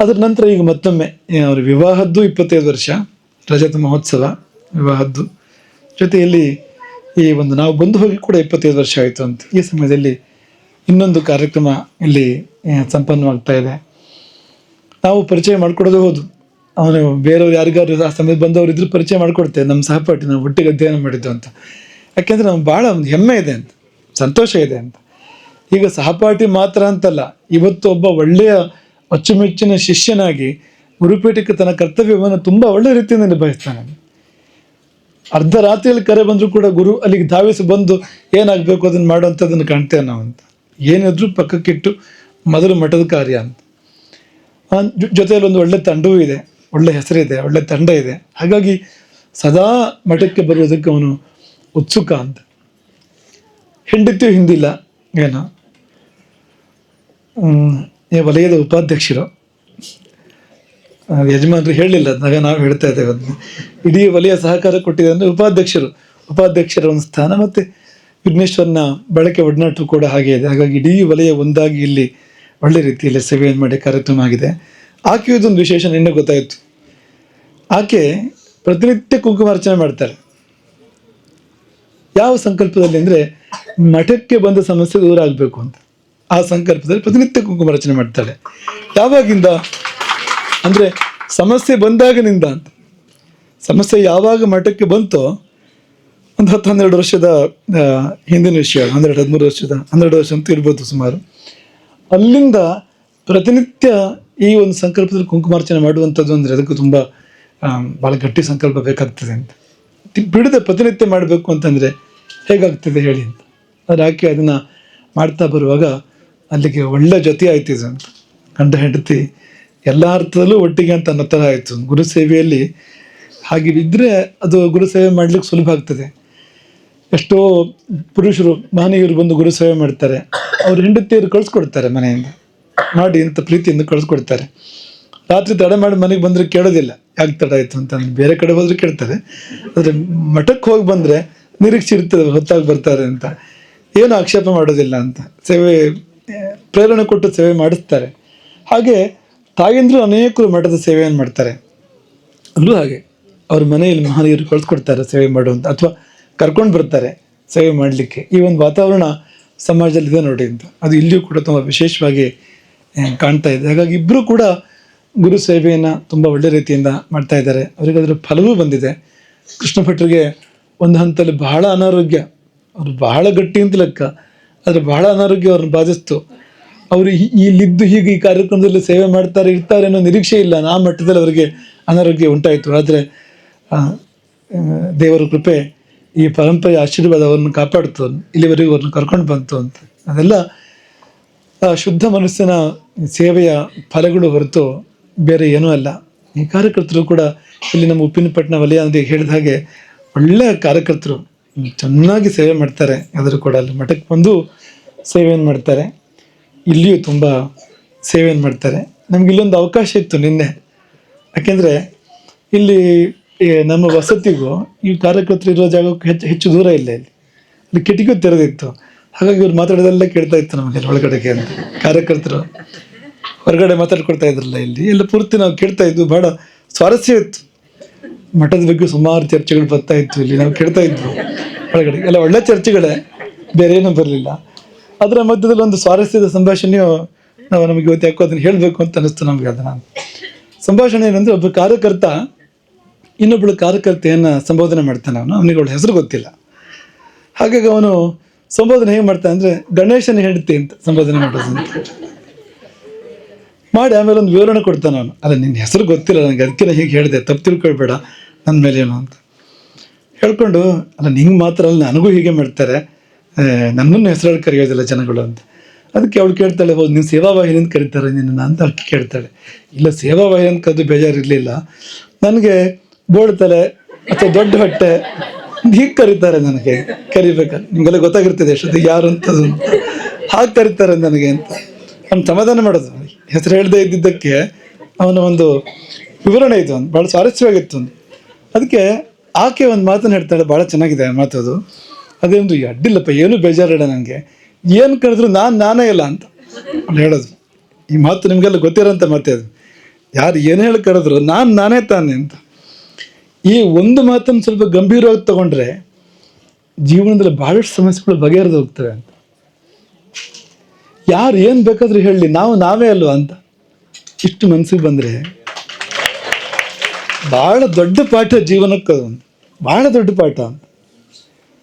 ಅದರ ನಂತರ ಈಗ ಮತ್ತೊಮ್ಮೆ ಅವರ ವಿವಾಹದ್ದು ಇಪ್ಪತ್ತೈದು ವರ್ಷ, ರಜತ ಮಹೋತ್ಸವ ವಿವಾಹದ್ದು. ಜೊತೆಯಲ್ಲಿ ಈ ಒಂದು ನಾವು ಬಂದು ಹೋಗಿ ಕೂಡ ಇಪ್ಪತ್ತೈದು ವರ್ಷ ಆಯಿತು ಅಂತ. ಈ ಸಮಯದಲ್ಲಿ ಇನ್ನೊಂದು ಕಾರ್ಯಕ್ರಮ ಇಲ್ಲಿ ಸಂಪನ್ನವಾಗ್ತಾ ಇದೆ. ನಾವು ಪರಿಚಯ ಮಾಡ್ಕೊಡೋದು ಹೌದು. ಅವನು ಬೇರೆಯವ್ರು ಯಾರಿಗಾರು ಆ ಸಮಯದಲ್ಲಿ ಬಂದವರು ಇದ್ರು ಪರಿಚಯ ಮಾಡಿಕೊಡ್ತೇವೆ ನಮ್ಮ ಸಹಪಾಠಿ ನಾವು ಒಟ್ಟಿಗೆ ಅಧ್ಯಯನ ಮಾಡಿದ್ದು ಅಂತ. ಯಾಕೆಂದರೆ ನಮ್ಗೆ ಭಾಳ ಒಂದು ಹೆಮ್ಮೆ ಇದೆ ಅಂತ, ಸಂತೋಷ ಇದೆ ಅಂತ. ಈಗ ಸಹಪಾಠಿ ಮಾತ್ರ ಅಂತಲ್ಲ, ಇವತ್ತು ಒಬ್ಬ ಒಳ್ಳೆಯ ಅಚ್ಚುಮೆಚ್ಚಿನ ಶಿಷ್ಯನಾಗಿ ಗುರುಪೀಠಕ್ಕೆ ತನ್ನ ಕರ್ತವ್ಯವನ್ನು ತುಂಬ ಒಳ್ಳೆ ರೀತಿಯಿಂದ ನಿಭಾಯಿಸ್ತಾನೆ. ಅರ್ಧ ರಾತ್ರಿಯಲ್ಲಿ ಕರೆ ಬಂದರೂ ಕೂಡ ಗುರು ಅಲ್ಲಿಗೆ ಧಾವಿಸಿ ಬಂದು ಏನಾಗಬೇಕು ಅದನ್ನು ಮಾಡುವಂಥದ್ದನ್ನು ಕಾಣ್ತೇವೆ ನಾವು ಅಂತ. ಏನಿದ್ರು ಪಕ್ಕಕ್ಕಿಟ್ಟು ಮೊದಲು ಮಠದ ಕಾರ್ಯ ಅಂತ. ಜೊತೆಯಲ್ಲಿ ಒಂದು ಒಳ್ಳೆ ತಂಡವೂ ಇದೆ, ಒಳ್ಳೆ ಹೆಸರಿದೆ, ಒಳ್ಳೆ ತಂಡ ಇದೆ. ಹಾಗಾಗಿ ಸದಾ ಮಠಕ್ಕೆ ಬರುವುದಕ್ಕೆ ಅವನು ಉತ್ಸುಕ ಅಂತ. ಹೆಂಡತಿಯೂ ಹಿಂದಿಲ್ಲ, ಏನೋ. ವಲಯದ ಉಪಾಧ್ಯಕ್ಷರು. ಯಜಮಾನರು ಹೇಳಲಿಲ್ಲ ಅದನ್ನಾಗ ನಾವು ಹೇಳ್ತಾ ಇದ್ದೇವೆ. ಅದನ್ನ ಇಡೀ ವಲಯ ಸಹಕಾರ ಕೊಟ್ಟಿದೆ ಅಂದರೆ ಉಪಾಧ್ಯಕ್ಷರು. ಉಪಾಧ್ಯಕ್ಷರ ಒಂದು ಸ್ಥಾನ ಮತ್ತು ವಿಘ್ನೇಶ್ವರನ ಬಳಕೆ ಒಡನಾಟ ಕೂಡ ಹಾಗೆ ಇದೆ. ಹಾಗಾಗಿ ಇಡೀ ವಲಯ ಒಂದಾಗಿ ಇಲ್ಲಿ ಒಳ್ಳೆ ರೀತಿಯಲ್ಲಿ ಸೇವೆಯನ್ನು ಮಾಡಿ ಕಾರ್ಯಕ್ರಮ ಆಗಿದೆ. ಆಕೆಯದೊಂದು ವಿಶೇಷ, ನಿನ್ನೆ ಗೊತ್ತಾಯಿತು. ಆಕೆ ಪ್ರತಿನಿತ್ಯ ಕುಂಕುಮಾರ್ಚನೆ ಮಾಡ್ತಾರೆ. ಯಾವ ಸಂಕಲ್ಪದಲ್ಲಿ ಅಂದರೆ ಮಠಕ್ಕೆ ಬಂದ ಸಮಸ್ಯೆ ದೂರ ಆಗಬೇಕು ಅಂತ. ಆ ಸಂಕಲ್ಪದಲ್ಲಿ ಪ್ರತಿನಿತ್ಯ ಕುಂಕುಮಾರ್ಚನೆ ಮಾಡ್ತಾಳೆ. ಯಾವಾಗಿಂದ? ಅಂದರೆ ಸಮಸ್ಯೆ ಬಂದಾಗಿನಿಂದ ಅಂತ. ಸಮಸ್ಯೆ ಯಾವಾಗ ಮಠಕ್ಕೆ ಬಂತೋ ಒಂದು ಹತ್ತು ಹನ್ನೆರಡು ವರ್ಷದ ಹಿಂದಿನ ವಿಷಯ, ಹನ್ನೆರಡು ಹದಿಮೂರು ವರ್ಷದ, ಹನ್ನೆರಡು ವರ್ಷ ಅಂತ ಇರ್ಬೋದು ಸುಮಾರು. ಅಲ್ಲಿಂದ ಪ್ರತಿನಿತ್ಯ ಈ ಒಂದು ಸಂಕಲ್ಪದಲ್ಲಿ ಕುಂಕುಮಾರ್ಚನೆ ಮಾಡುವಂಥದ್ದು ಅಂದರೆ ಅದಕ್ಕೂ ತುಂಬ ಭಾಳ ಗಟ್ಟಿ ಸಂಕಲ್ಪ ಬೇಕಾಗ್ತದೆ ಅಂತ. ಬಿಡದೆ ಪ್ರತಿನಿತ್ಯ ಮಾಡಬೇಕು ಅಂತಂದರೆ ಹೇಗಾಗ್ತದೆ ಹೇಳಿ ಅಂತ. ಆದರೆ ಆಕೆ ಅದನ್ನು ಮಾಡ್ತಾ ಬರುವಾಗ ಅಲ್ಲಿಗೆ ಒಳ್ಳೆ ಜೊತೆ ಆಯ್ತು ಇದು ಗಂಡ, ಹೆಂಡತಿ, ಎಲ್ಲ ಅರ್ಥದಲ್ಲೂ ಒಟ್ಟಿಗೆ ಅಂತ ಅನ್ನೋ ಥರ ಆಯಿತು. ಗುರು ಸೇವೆಯಲ್ಲಿ ಹಾಗೆ ಇದ್ದರೆ ಅದು ಗುರು ಸೇವೆ ಮಾಡ್ಲಿಕ್ಕೆ ಸುಲಭ ಆಗ್ತದೆ. ಎಷ್ಟೋ ಪುರುಷರು, ಮಹನೀಯರು ಬಂದು ಗುರು ಸೇವೆ ಮಾಡ್ತಾರೆ. ಅವ್ರ ಹೆಂಡತಿಯರು ಕಳಿಸ್ಕೊಡ್ತಾರೆ ಮನೆಯಿಂದ. ಮಾಡಿ ಅಂತ ಪ್ರೀತಿಯಿಂದ ಕಳಿಸ್ಕೊಡ್ತಾರೆ. ರಾತ್ರಿ ತಡ ಮಾಡಿ ಮನೆಗೆ ಬಂದರೆ ಕೇಳೋದಿಲ್ಲ. ಯಾಕೆ ತಡ ಆಯಿತು ಅಂತ ಬೇರೆ ಕಡೆ ಹೋದ್ರೆ ಕೇಳ್ತಾರೆ. ಆದರೆ ಮಠಕ್ಕೆ ಹೋಗಿ ಬಂದರೆ ನಿರೀಕ್ಷೆ ಇರ್ತದೆ, ಹೊತ್ತಾಗಿ ಬರ್ತಾರೆ ಅಂತ. ಏನು ಆಕ್ಷೇಪ ಮಾಡೋದಿಲ್ಲ ಅಂತ. ಸೇವೆ ಪ್ರೇರಣೆ ಕೊಟ್ಟು ಸೇವೆ ಮಾಡಿಸ್ತಾರೆ. ಹಾಗೆ ತಾಯಂದರು ಅನೇಕರು ಮಠದ ಸೇವೆಯನ್ನು ಮಾಡ್ತಾರೆ. ಅಲ್ಲೂ ಹಾಗೆ ಅವ್ರ ಮನೆಯಲ್ಲಿ ಮಹನೀಯರು ಕಳಿಸ್ಕೊಡ್ತಾರೆ ಸೇವೆ ಮಾಡುವಂಥ ಅಥವಾ ಕರ್ಕೊಂಡು ಬರ್ತಾರೆ ಸೇವೆ ಮಾಡಲಿಕ್ಕೆ. ಈ ಒಂದು ವಾತಾವರಣ ಸಮಾಜದಲ್ಲಿ ಇದೆ ನೋಡಿ ಅಂತ. ಅದು ಇಲ್ಲಿಯೂ ಕೂಡ ತುಂಬ ವಿಶೇಷವಾಗಿ ಕಾಣ್ತಾ ಇದೆ. ಹಾಗಾಗಿ ಇಬ್ಬರು ಕೂಡ ಗುರು ಸೇವೆಯನ್ನು ತುಂಬ ಒಳ್ಳೆ ರೀತಿಯಿಂದ ಮಾಡ್ತಾ ಇದ್ದಾರೆ. ಅವರಿಗೆ ಅದರ ಫಲವೂ ಬಂದಿದೆ. ಕೃಷ್ಣ ಭಟ್ರಿಗೆ ಒಂದು ಹಂತದಲ್ಲಿ ಬಹಳ ಅನಾರೋಗ್ಯ. ಅವರು ಬಹಳ ಗಟ್ಟಿ ಅಂತ ಲೆಕ್ಕ. ಆದರೆ ಬಹಳ ಅನಾರೋಗ್ಯ ಅವ್ರನ್ನ ಬಾಧಿಸ್ತು. ಅವರು ಇಲ್ಲಿದ್ದು ಹೀಗೆ ಈ ಕಾರ್ಯಕ್ರಮದಲ್ಲಿ ಸೇವೆ ಮಾಡ್ತಾರೆ, ಇರ್ತಾರೆ ಅನ್ನೋ ನಿರೀಕ್ಷೆ ಇಲ್ಲ. ಆ ಮಟ್ಟದಲ್ಲಿ ಅವರಿಗೆ ಅನಾರೋಗ್ಯ ಉಂಟಾಯಿತು. ಆದರೆ ದೇವರ ಕೃಪೆ ಈ ಪರಂಪರೆ ಆಶೀರ್ವಾದ ಅವ್ರನ್ನ ಕಾಪಾಡ್ತು, ಇಲ್ಲಿವರೆಗೂ ಅವ್ರನ್ನ ಕರ್ಕೊಂಡು ಬಂತು ಅಂತ. ಅದೆಲ್ಲ ಶುದ್ಧ ಮನಸ್ಸಿನ ಸೇವೆಯ ಫಲಗಳು ಹೊರತು ಬೇರೆ ಏನೂ ಅಲ್ಲ. ಈ ಕಾರ್ಯಕರ್ತರು ಕೂಡ ಇಲ್ಲಿ ನಮ್ಮ ಉಪ್ಪಿನಪಟ್ಟಣ ವಲಯ ಅಂತ ಹೇಳಿದ ಹಾಗೆ ಒಳ್ಳೆಯ ಕಾರ್ಯಕರ್ತರು. ಚೆನ್ನಾಗಿ ಸೇವೆ ಮಾಡ್ತಾರೆ. ಆದರೂ ಕೂಡ ಅಲ್ಲಿ ಮಠಕ್ಕೆ ಬಂದು ಸೇವೆಯನ್ನು ಮಾಡ್ತಾರೆ. ಇಲ್ಲಿಯೂ ತುಂಬ ಸೇವೆಯನ್ನು ಮಾಡ್ತಾರೆ. ನಮ್ಗೆ ಇಲ್ಲೊಂದು ಅವಕಾಶ ಇತ್ತು ನಿನ್ನೆ. ಯಾಕೆಂದರೆ ಇಲ್ಲಿ ನಮ್ಮ ವಸತಿಗೂ ಈ ಕಾರ್ಯಕರ್ತರು ಇರೋ ಜಾಗಕ್ಕೆ ಹೆಚ್ಚು ಹೆಚ್ಚು ದೂರ ಇಲ್ಲ ಇಲ್ಲಿ. ಅಲ್ಲಿ ಕಿಟಕಿ ತೆರೆದಿತ್ತು. ಹಾಗಾಗಿ ಇವ್ರು ಮಾತಾಡೋದೆಲ್ಲ ಕೇಳ್ತಾ ಇತ್ತು ನಮಗೆ ಒಳಗಡೆಗೆ ಅಂತ. ಕಾರ್ಯಕರ್ತರು ಹೊರಗಡೆ ಮಾತಾಡ್ಕೊಳ್ತಾ ಇದ್ರಲ್ಲ ಇಲ್ಲಿ. ಎಲ್ಲ ಪೂರ್ತಿ ನಾವು ಕೇಳ್ತಾ ಇದ್ವು. ಬಹಳ ಸ್ವಾರಸ್ಯ ಇತ್ತು. ಮಠದ ಬಗ್ಗೆ ಸುಮಾರು ಚರ್ಚೆಗಳು ಬರ್ತಾ ಇತ್ತು ಇಲ್ಲಿ. ನಾವು ಕೇಳ್ತಾ ಇದ್ವು ಒಳಗಡೆ. ಎಲ್ಲ ಒಳ್ಳೆ ಚರ್ಚೆಗಳೇ. ಬೇರೆ ಏನೂ ಬರಲಿಲ್ಲ. ಅದರ ಮಧ್ಯದಲ್ಲಿ ಒಂದು ಸ್ವಾರಸ್ಯದ ಸಂಭಾಷಣೆಯು ನಾವು ನಮಗೆ ಇವತ್ತು ಯಾಕೋ ಅದನ್ನು ಹೇಳಬೇಕು ಅಂತ ಅನ್ನಿಸ್ತು ನಮಗೆ ಅದನ್ನು. ಸಂಭಾಷಣೆ ಏನಂದ್ರೆ ಒಬ್ಬ ಕಾರ್ಯಕರ್ತ ಇನ್ನೊಬ್ಬಳು ಕಾರ್ಯಕರ್ತೆಯನ್ನು ಸಂಬೋಧನೆ ಮಾಡ್ತಾನೆ ಅವನು. ಅವನಿಗೆ ಅವಳ ಹೆಸರು ಗೊತ್ತಿಲ್ಲ. ಹಾಗಾಗಿ ಅವನು ಸಂಬೋಧನೆ ಹೇಗೆ ಮಾಡ್ತಾನೆ ಅಂದರೆ, ಗಣೇಶನ ಹೆಂಡತಿ ಅಂತ ಸಂಬೋಧನೆ ಮಾಡೋದು ಮಾಡಿ ಆಮೇಲೆ ಒಂದು ವಿವರಣೆ ಕೊಡ್ತಾನೆ ಅವನು. ಅಲ್ಲ, ನಿನ್ನ ಹೆಸರು ಗೊತ್ತಿಲ್ಲ ನನಗೆ ಅದಕ್ಕೆ ನಾನು ಹೀಗೆ ಹೇಳಿದೆ, ತಪ್ಪು ತಿಳ್ಕೊಳ್ಬೇಡ ನನ್ನ ಮೇಲೆ ಏನು ಅಂತ. ಹೇಳ್ಕೊಂಡು, ಅಲ್ಲ, ನಿಂಗೆ ಮಾತ್ರ ಅಲ್ಲ, ನನಗೂ ಹೀಗೆ ಮಾಡ್ತಾರೆ. ನನ್ನನ್ನು ಹೆಸರಲ್ಲಿ ಕರೆಯೋದಿಲ್ಲ ಜನಗಳು ಅಂತ. ಅದಕ್ಕೆ ಅವಳು ಕೇಳ್ತಾಳೆ, ಹೌದು, ನೀನು ಸೇವಾವಾಹಿನಿ ಅಂತ ಕರೀತಾರೆ ನಿನ್ನ ಅಂತ ಅಕ್ಕಿ ಕೇಳ್ತಾಳೆ. ಇಲ್ಲ ಸೇವಾವಾಹಿನಿ ಅಂತ ಕದ್ದು ಬೇಜಾರಿರಲಿಲ್ಲ. ನನಗೆ ಬೋಳ್ತಲೆ ಅಥವಾ ದೊಡ್ಡ ಹೊಟ್ಟೆ ಹೀಗೆ ಕರೀತಾರೆ ನನಗೆ. ಕರಿಬೇಕಾ ನಿಮಗೆಲ್ಲ ಗೊತ್ತಾಗಿರ್ತದೆ ಎಷ್ಟೊತ್ತಿಗೆ ಯಾರು ಅಂತ. ಹಾಗೆ ಕರೀತಾರೆ ನನಗೆ ಅಂತ. ಅವ್ನು ಸಮಾಧಾನ ಮಾಡೋದು. ಹೆಸರು ಹೇಳದೇ ಇದ್ದಿದ್ದಕ್ಕೆ ಅವನ ಒಂದು ವಿವರಣೆ ಇತ್ತು ಒಂದು ಭಾಳ ಸ್ವಾರಸ್ಯವಾಗಿತ್ತು. ಅದಕ್ಕೆ ಆಕೆ ಒಂದು ಮಾತನ್ನು ಹೇಳ್ತಾಳೆ. ಭಾಳ ಚೆನ್ನಾಗಿದೆ ಮಾತದು. ಅದೇನು ಅಡ್ಡಿಲ್ಲಪ್ಪ, ಏನು ಬೇಜಾರಿಡ ನನಗೆ ಏನು ಕರೆದ್ರು ನಾನು ನಾನೇ ಇಲ್ಲ ಅಂತ. ಹೇಳೋದು. ಈ ಮಾತು ನಿಮಗೆಲ್ಲ ಗೊತ್ತಿರೋಂಥ ಮಾತೇ ಅದು. ಯಾರು ಏನು ಹೇಳಿ ಕರೆದ್ರು ನಾನು ನಾನೇ ತಾನೆ ಅಂತ. ಈ ಒಂದು ಮಾತನ್ನು ಸ್ವಲ್ಪ ಗಂಭೀರವಾಗಿ ತಗೊಂಡ್ರೆ ಜೀವನದಲ್ಲಿ ಬಹಳಷ್ಟು ಸಮಸ್ಯೆಗಳು ಬಗೆಹರಿದು ಹೋಗ್ತವೆ ಅಂತ. ಯಾರು ಏನು ಬೇಕಾದರೂ ಹೇಳಲಿ ನಾವು ನಾವೇ ಅಲ್ವಾ ಅಂತ. ಇಷ್ಟು ಮನಸ್ಸಿಗೆ ಬಂದರೆ ಭಾಳ ದೊಡ್ಡ ಪಾಠ ಜೀವನಕ್ಕೆ ಭಾಳ ದೊಡ್ಡ ಪಾಠ ಅಂತ.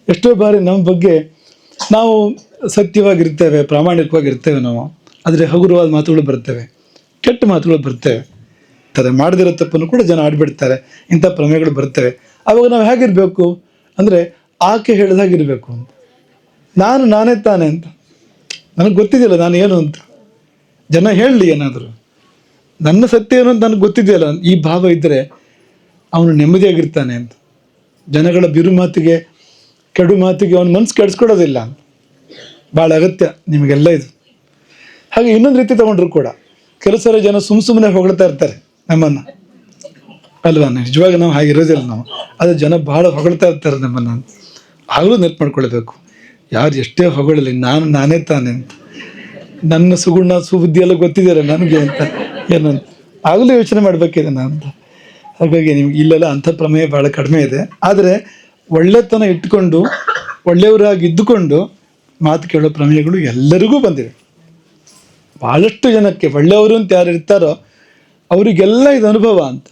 ಎಷ್ಟೋ ಬಾರಿ ನಮ್ಮ ಬಗ್ಗೆ ನಾವು ಸತ್ಯವಾಗಿರ್ತೇವೆ, ಪ್ರಾಮಾಣಿಕವಾಗಿರ್ತೇವೆ ನಾವು. ಆದರೆ ಹಗುರವಾದ ಮಾತುಗಳು ಬರ್ತೇವೆ, ಕೆಟ್ಟ ಮಾತುಗಳು ಬರ್ತೇವೆ. ತಾರೆ ಮಾಡದಿರೋ ತಪ್ಪನ್ನು ಕೂಡ ಜನ ಆಡ್ಬಿಡ್ತಾರೆ, ಇಂಥ ಪ್ರಮೇಯಗಳು ಬರ್ತವೆ. ಅವಾಗ ನಾವು ಹೇಗಿರಬೇಕು ಅಂದರೆ ಆಕೆ ಹೇಳಿದಾಗಿರಬೇಕು ಅಂತ. ನಾನು ನಾನೇ ತಾನೆ ಅಂತ. ನನಗೆ ಗೊತ್ತಿದೆಯಲ್ಲ ನಾನು ಏನು ಅಂತ. ಜನ ಹೇಳಲಿ ಏನಾದರೂ. ನನ್ನ ಸತ್ಯ ಏನು ಅಂತ ನನಗೆ ಗೊತ್ತಿದೆಯಲ್ಲ. ಈ ಭಾವ ಇದ್ದರೆ ಅವನು ನೆಮ್ಮದಿಯಾಗಿರ್ತಾನೆ ಅಂತ. ಜನಗಳ ಬಿರು ಮಾತಿಗೆ ಕೆಡು ಮಾತಿಗೆ ಅವನ ಮನಸ್ಸು ಕೆಡಿಸ್ಕೊಡೋದಿಲ್ಲ. ಭಾಳ ಅಗತ್ಯ ನಿಮಗೆಲ್ಲ ಇದು. ಹಾಗೆ ಇನ್ನೊಂದು ರೀತಿ ತಗೊಂಡ್ರು ಕೂಡ. ಕೆಲಸರ ಜನ ಸುಮ್ ಸುಮ್ಮನೆ ಹೊಗಳ್ತಾ ಇರ್ತಾರೆ ನಮ್ಮನ್ನು. ಅಲ್ವಾ? ನಿಜವಾಗಿ ನಾವು ಹಾಗಿರೋದಿಲ್ಲ ನಾವು. ಅದು ಜನ ಭಾಳ ಹೊಗಳ್ತಾ ಇರ್ತಾರೆ ನಮ್ಮನ್ನು. ಆಗಲೂ ನೆನಪು ಮಾಡ್ಕೊಳ್ಬೇಕು. ಯಾರು ಎಷ್ಟೇ ಹೊಗಳಲಿ, ನಾನು, ನಾನೇ ತಾನೆ ಅಂತ. ನನ್ನ ಸುಗುಣ, ಸುಬುದ್ಧಿ ಎಲ್ಲ ಗೊತ್ತಿದ್ದಾರೆ ನನಗೆ ಅಂತ. ಏನಂತ. ಆಗಲೂ ಯೋಚನೆ ಮಾಡಬೇಕಿದೆ ನಾನು ಅಂತ ಹಾಗಾಗಿ ನಿಮ್ಗೆ ಇಲ್ಲೆಲ್ಲ ಅಂಥ ಪ್ರಮೇಯ ಭಾಳ ಕಡಿಮೆ ಇದೆ. ಆದರೆ ಒಳ್ಳೆತನ ಇಟ್ಕೊಂಡು, ಒಳ್ಳೆಯವರಾಗಿ ಇದ್ದುಕೊಂಡು ಮಾತು ಕೇಳೋ ಪ್ರಮೇಯಗಳು ಎಲ್ಲರಿಗೂ ಬಂದಿವೆ. ಭಾಳಷ್ಟು ಜನಕ್ಕೆ ಒಳ್ಳೆಯವರು ಅಂತ ಯಾರು ಇರ್ತಾರೋ, ಅವರಿಗೆಲ್ಲ ಇದು ಅನುಭವ ಅಂತ.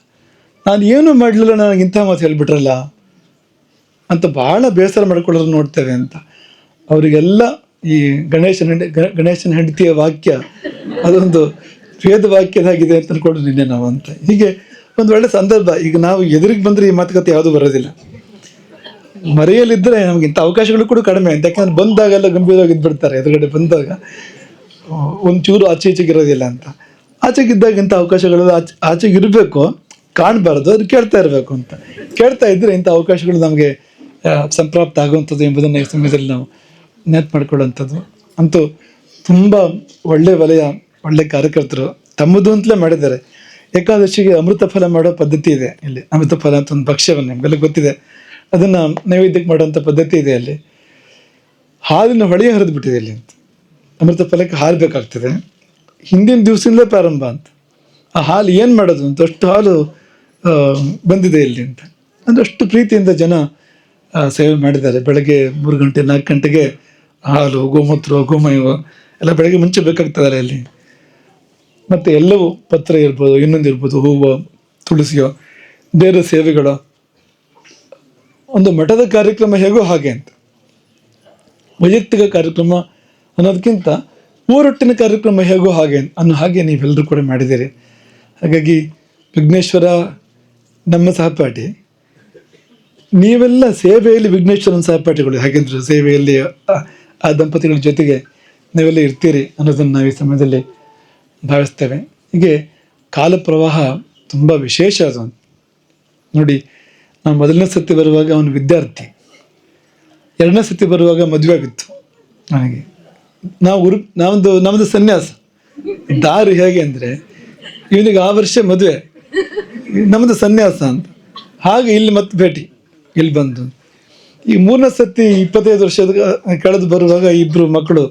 ನಾನು ಏನು ಮಾಡಲಿಲ್ಲ, ನನಗೆ ಇಂಥ ಮಾತು ಹೇಳ್ಬಿಟ್ರಲ್ಲ ಅಂತ ಭಾಳ ಬೇಸರ ಮಾಡ್ಕೊಳ್ಳೋದು ನೋಡ್ತೇವೆ ಅಂತ. ಅವರಿಗೆಲ್ಲ ಈ ಗಣೇಶನ ಗಣೇಶನ ಹೆಂಡತಿಯ ವಾಕ್ಯ, ಅದೊಂದು ವೇದ ವಾಕ್ಯದಾಗಿದೆ ಅಂತ ಅನ್ಕೊಂಡು ನಿನ್ನೆ ನಾವು ಅಂತ. ಹೀಗೆ ಒಂದು ಒಳ್ಳೆ ಸಂದರ್ಭ. ಈಗ ನಾವು ಎದುರಿಗೆ ಬಂದರೆ ಈ ಮಾತುಕತೆ ಯಾವುದೂ ಬರೋದಿಲ್ಲ. ಮರೆಯಲ್ಲಿದ್ದರೆ ನಮ್ಗೆ ಇಂಥ ಅವಕಾಶಗಳು ಕೂಡ ಕಡಿಮೆ. ಅಂತ ಯಾಕಂದ್ರೆ ಬಂದಾಗೆಲ್ಲ ಗಂಭೀರವಾಗಿ ಇದ್ಬಿಡ್ತಾರೆ, ಎದುರುಗಡೆ ಬಂದಾಗ. ಒಂಚೂರು ಆಚೆ ಈಚೆಗೆ ಇರೋದಿಲ್ಲ ಅಂತ. ಆಚೆಗಿದ್ದಾಗ ಇಂಥ ಅವಕಾಶಗಳು ಆಚೆ, ಆಚೆಗೆ ಇರಬೇಕು. ಕಾಣಬಾರ್ದು ಅದು ಕೇಳ್ತಾ ಇರಬೇಕು ಅಂತ. ಕೇಳ್ತಾ ಇದ್ದರೆ ಇಂಥ ಅವಕಾಶಗಳು ನಮಗೆ ಸಂಪ್ರಾಪ್ತ ಆಗುವಂಥದ್ದು ಎಂಬುದನ್ನು ಈ ಸಮಯದಲ್ಲಿ ನಾವು ನೆನಪು ಮಾಡ್ಕೊಳ್ಳುವಂಥದ್ದು. ಅಂತೂ ತುಂಬ ಒಳ್ಳೆ ವಲಯ, ಒಳ್ಳೆ ಕಾರ್ಯಕರ್ತರು ತಮ್ಮದು ಅಂತಲೇ ಮಾಡಿದ್ದಾರೆ. ಏಕಾದಶಿಗೆ ಅಮೃತ ಫಲ ಮಾಡೋ ಪದ್ಧತಿ ಇದೆ ಇಲ್ಲಿ. ಅಮೃತ ಫಲ ಅಂತ ಒಂದು ಭಕ್ಷ್ಯವನ್ನು ನಿಮಗೆಲ್ಲ ಗೊತ್ತಿದೆ. ಅದನ್ನು ನೈವೇದ್ಯಕ್ಕೆ ಮಾಡುವಂಥ ಪದ್ಧತಿ ಇದೆ ಅಲ್ಲಿ. ಹಾಲಿನ ಹೊಳೆಯ ಹರಿದು ಬಿಟ್ಟಿದೆ ಇಲ್ಲಿ ಅಂತ. ಅಮೃತ ಫಲಕ್ಕೆ ಹಾಲು ಬೇಕಾಗ್ತದೆ. ಹಿಂದಿನ ದಿವಸದಿಂದಲೇ ಪ್ರಾರಂಭ ಅಂತ. ಆ ಹಾಲು ಏನು ಮಾಡೋದು ಅಂತ, ಅಷ್ಟು ಹಾಲು ಬಂದಿದೆ ಇಲ್ಲಿ ಅಂತ. ಅಂದರೆ ಅಷ್ಟು ಪ್ರೀತಿಯಿಂದ ಜನ ಸೇವೆ ಮಾಡಿದ್ದಾರೆ. ಬೆಳಗ್ಗೆ ಮೂರು ಗಂಟೆ, ನಾಲ್ಕು ಗಂಟೆಗೆ ಹಾಲು, ಗೋಮೂತ್ರ ಗೋಮಯ ಎಲ್ಲ ಬೆಳಗ್ಗೆ ಮುಂಚೆ ಬೇಕಾಗ್ತದೆ ಅಲ್ಲಿ. ಮತ್ತು ಎಲ್ಲವೂ ಪತ್ರ ಇರ್ಬೋದು, ಇನ್ನೊಂದು ಇರ್ಬೋದು, ಹೂವು, ತುಳಸಿಯೋ, ಬೇರೆ ಸೇವೆಗಳು ಒಂದು ಮಠದ ಕಾರ್ಯಕ್ರಮ ಹೇಗೋ ಹಾಗೆ ಅಂತ. ವೈಯಕ್ತಿಕ ಕಾರ್ಯಕ್ರಮ ಅನ್ನೋದಕ್ಕಿಂತ ಊರೊಟ್ಟಿನ ಕಾರ್ಯಕ್ರಮ ಹೇಗೋ ಹಾಗೆ ಅನ್ನೋ ಹಾಗೆ ನೀವೆಲ್ಲರೂ ಕೂಡ ಮಾಡಿದ್ದೀರಿ. ಹಾಗಾಗಿ ವಿಘ್ನೇಶ್ವರ, ನಮ್ಮ ಸಹಪಾಠಿ, ನೀವೆಲ್ಲ ಸೇವೆಯಲ್ಲಿ ವಿಘ್ನೇಶ್ವರನ ಸಹಪಾಠಿಗಳು, ಹಾಗೆಂದ್ರೆ ಸೇವೆಯಲ್ಲಿ, ಆ- ದಂಪತಿಗಳ ಜೊತೆಗೆ ನೀವೆಲ್ಲ ಇರ್ತೀರಿ ಅನ್ನೋದನ್ನು ನಾವು ಈ ಸಮಯದಲ್ಲಿ ಭಾವಿಸ್ತೇವೆ. ಹೀಗೆ ಕಾಲ ಪ್ರವಾಹ ತುಂಬ ವಿಶೇಷ ಅದು. ನೋಡಿ ನಾವು ಮೊದಲನೇ ಸತಿ ಬರುವಾಗ ಅವನು ವಿದ್ಯಾರ್ಥಿ. ಎರಡನೇ ಸತಿ ಬರುವಾಗ ಮದುವೆ ಆಗಿತ್ತು. ನನಗೆ ನಾವು ಉರು ನಮ್ಮದು ನಮ್ಮದು ಸನ್ಯಾಸ. ದಾರಿ ಹೇಗೆ ಅಂದರೆ ಇವನಿಗೆ ಆ ವರ್ಷ ಮದುವೆ. ನಮ್ಮದು ಸನ್ಯಾಸ ಅಂತ. ಹಾಗೆ ಇಲ್ಲಿ ಮತ್ತೆ ಭೇಟಿ ಇಲ್ಲಿ ಬಂದು. ಈ ಮೂರನೇ ಸತಿ ಇಪ್ಪತ್ತೈದು ವರ್ಷದ ಕಳೆದು ಬರುವಾಗ ಇಬ್ಬರು ಮಕ್ಕಳು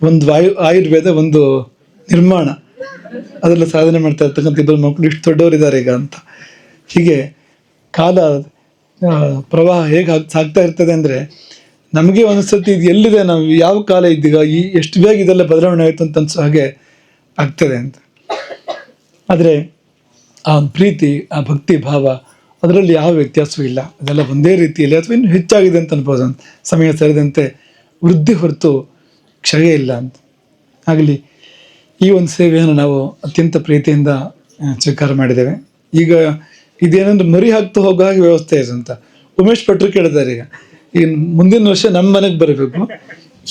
ಒಂದು ವಾಯು ಆಯುರ್ವೇದ ಒಂದು ನಿರ್ಮಾಣ. ಅದರಲ್ಲಿ ಸಾಧನೆ ಮಾಡ್ತಾ ಇರ್ತಕ್ಕಂಥ ಇಬ್ಬರು ಮಕ್ಕಳು ಇಷ್ಟು ದೊಡ್ಡವರಿದ್ದಾರೆ ಈಗ ಅಂತ. ಹೀಗೆ ಕಾಲ ಪ್ರವಾಹ ಹೇಗೆ ಸಾಗ್ತಾ ಇರ್ತದೆ ಅಂದರೆ ನಮಗೆ ಒಂದ್ಸತಿ ಇದು ಎಲ್ಲಿದೆ, ನಾವು ಯಾವ ಕಾಲ ಇದ್ದೀಗ, ಈ ಎಷ್ಟು ಬೇಗ ಇದೆಲ್ಲ ಬದಲಾವಣೆ ಆಯಿತು ಅಂತ ಅನ್ಸೋ ಹಾಗೆ ಆಗ್ತದೆ ಅಂತ. ಆದರೆ ಆ ಪ್ರೀತಿ, ಆ ಭಕ್ತಿ ಭಾವ, ಅದರಲ್ಲಿ ಯಾವ ವ್ಯತ್ಯಾಸವೂ ಇಲ್ಲ. ಅದೆಲ್ಲ ಒಂದೇ ರೀತಿಯಲ್ಲಿ ಅಥವಾ ಇನ್ನು ಹೆಚ್ಚಾಗಿದೆ ಅಂತ ಅನ್ಬೋದು ಅಂತ. ಸಮಯ ಸರಿದಂತೆ ವೃದ್ಧಿ ಹೊರತು ಕ್ಷಯ ಇಲ್ಲ ಅಂತ. ಆಗಲಿ, ಈ ಒಂದು ಸೇವೆಯನ್ನು ನಾವು ಅತ್ಯಂತ ಪ್ರೀತಿಯಿಂದ ಸ್ವೀಕಾರ ಮಾಡಿದ್ದೇವೆ. ಈಗ ಇದೇನಂದ್ರೆ ಮರಿ ಹಾಕ್ತಾ ಹೋಗೋ ಹಾಗೆ ವ್ಯವಸ್ಥೆ ಇದೆ ಅಂತ. ಉಮೇಶ್ ಪಟ್ರು ಕೇಳಿದ್ದಾರೆ ಈಗ. ಈಗ ಮುಂದಿನ ವರ್ಷ ನಮ್ಮ ಮನೆಗೆ ಬರಬೇಕು.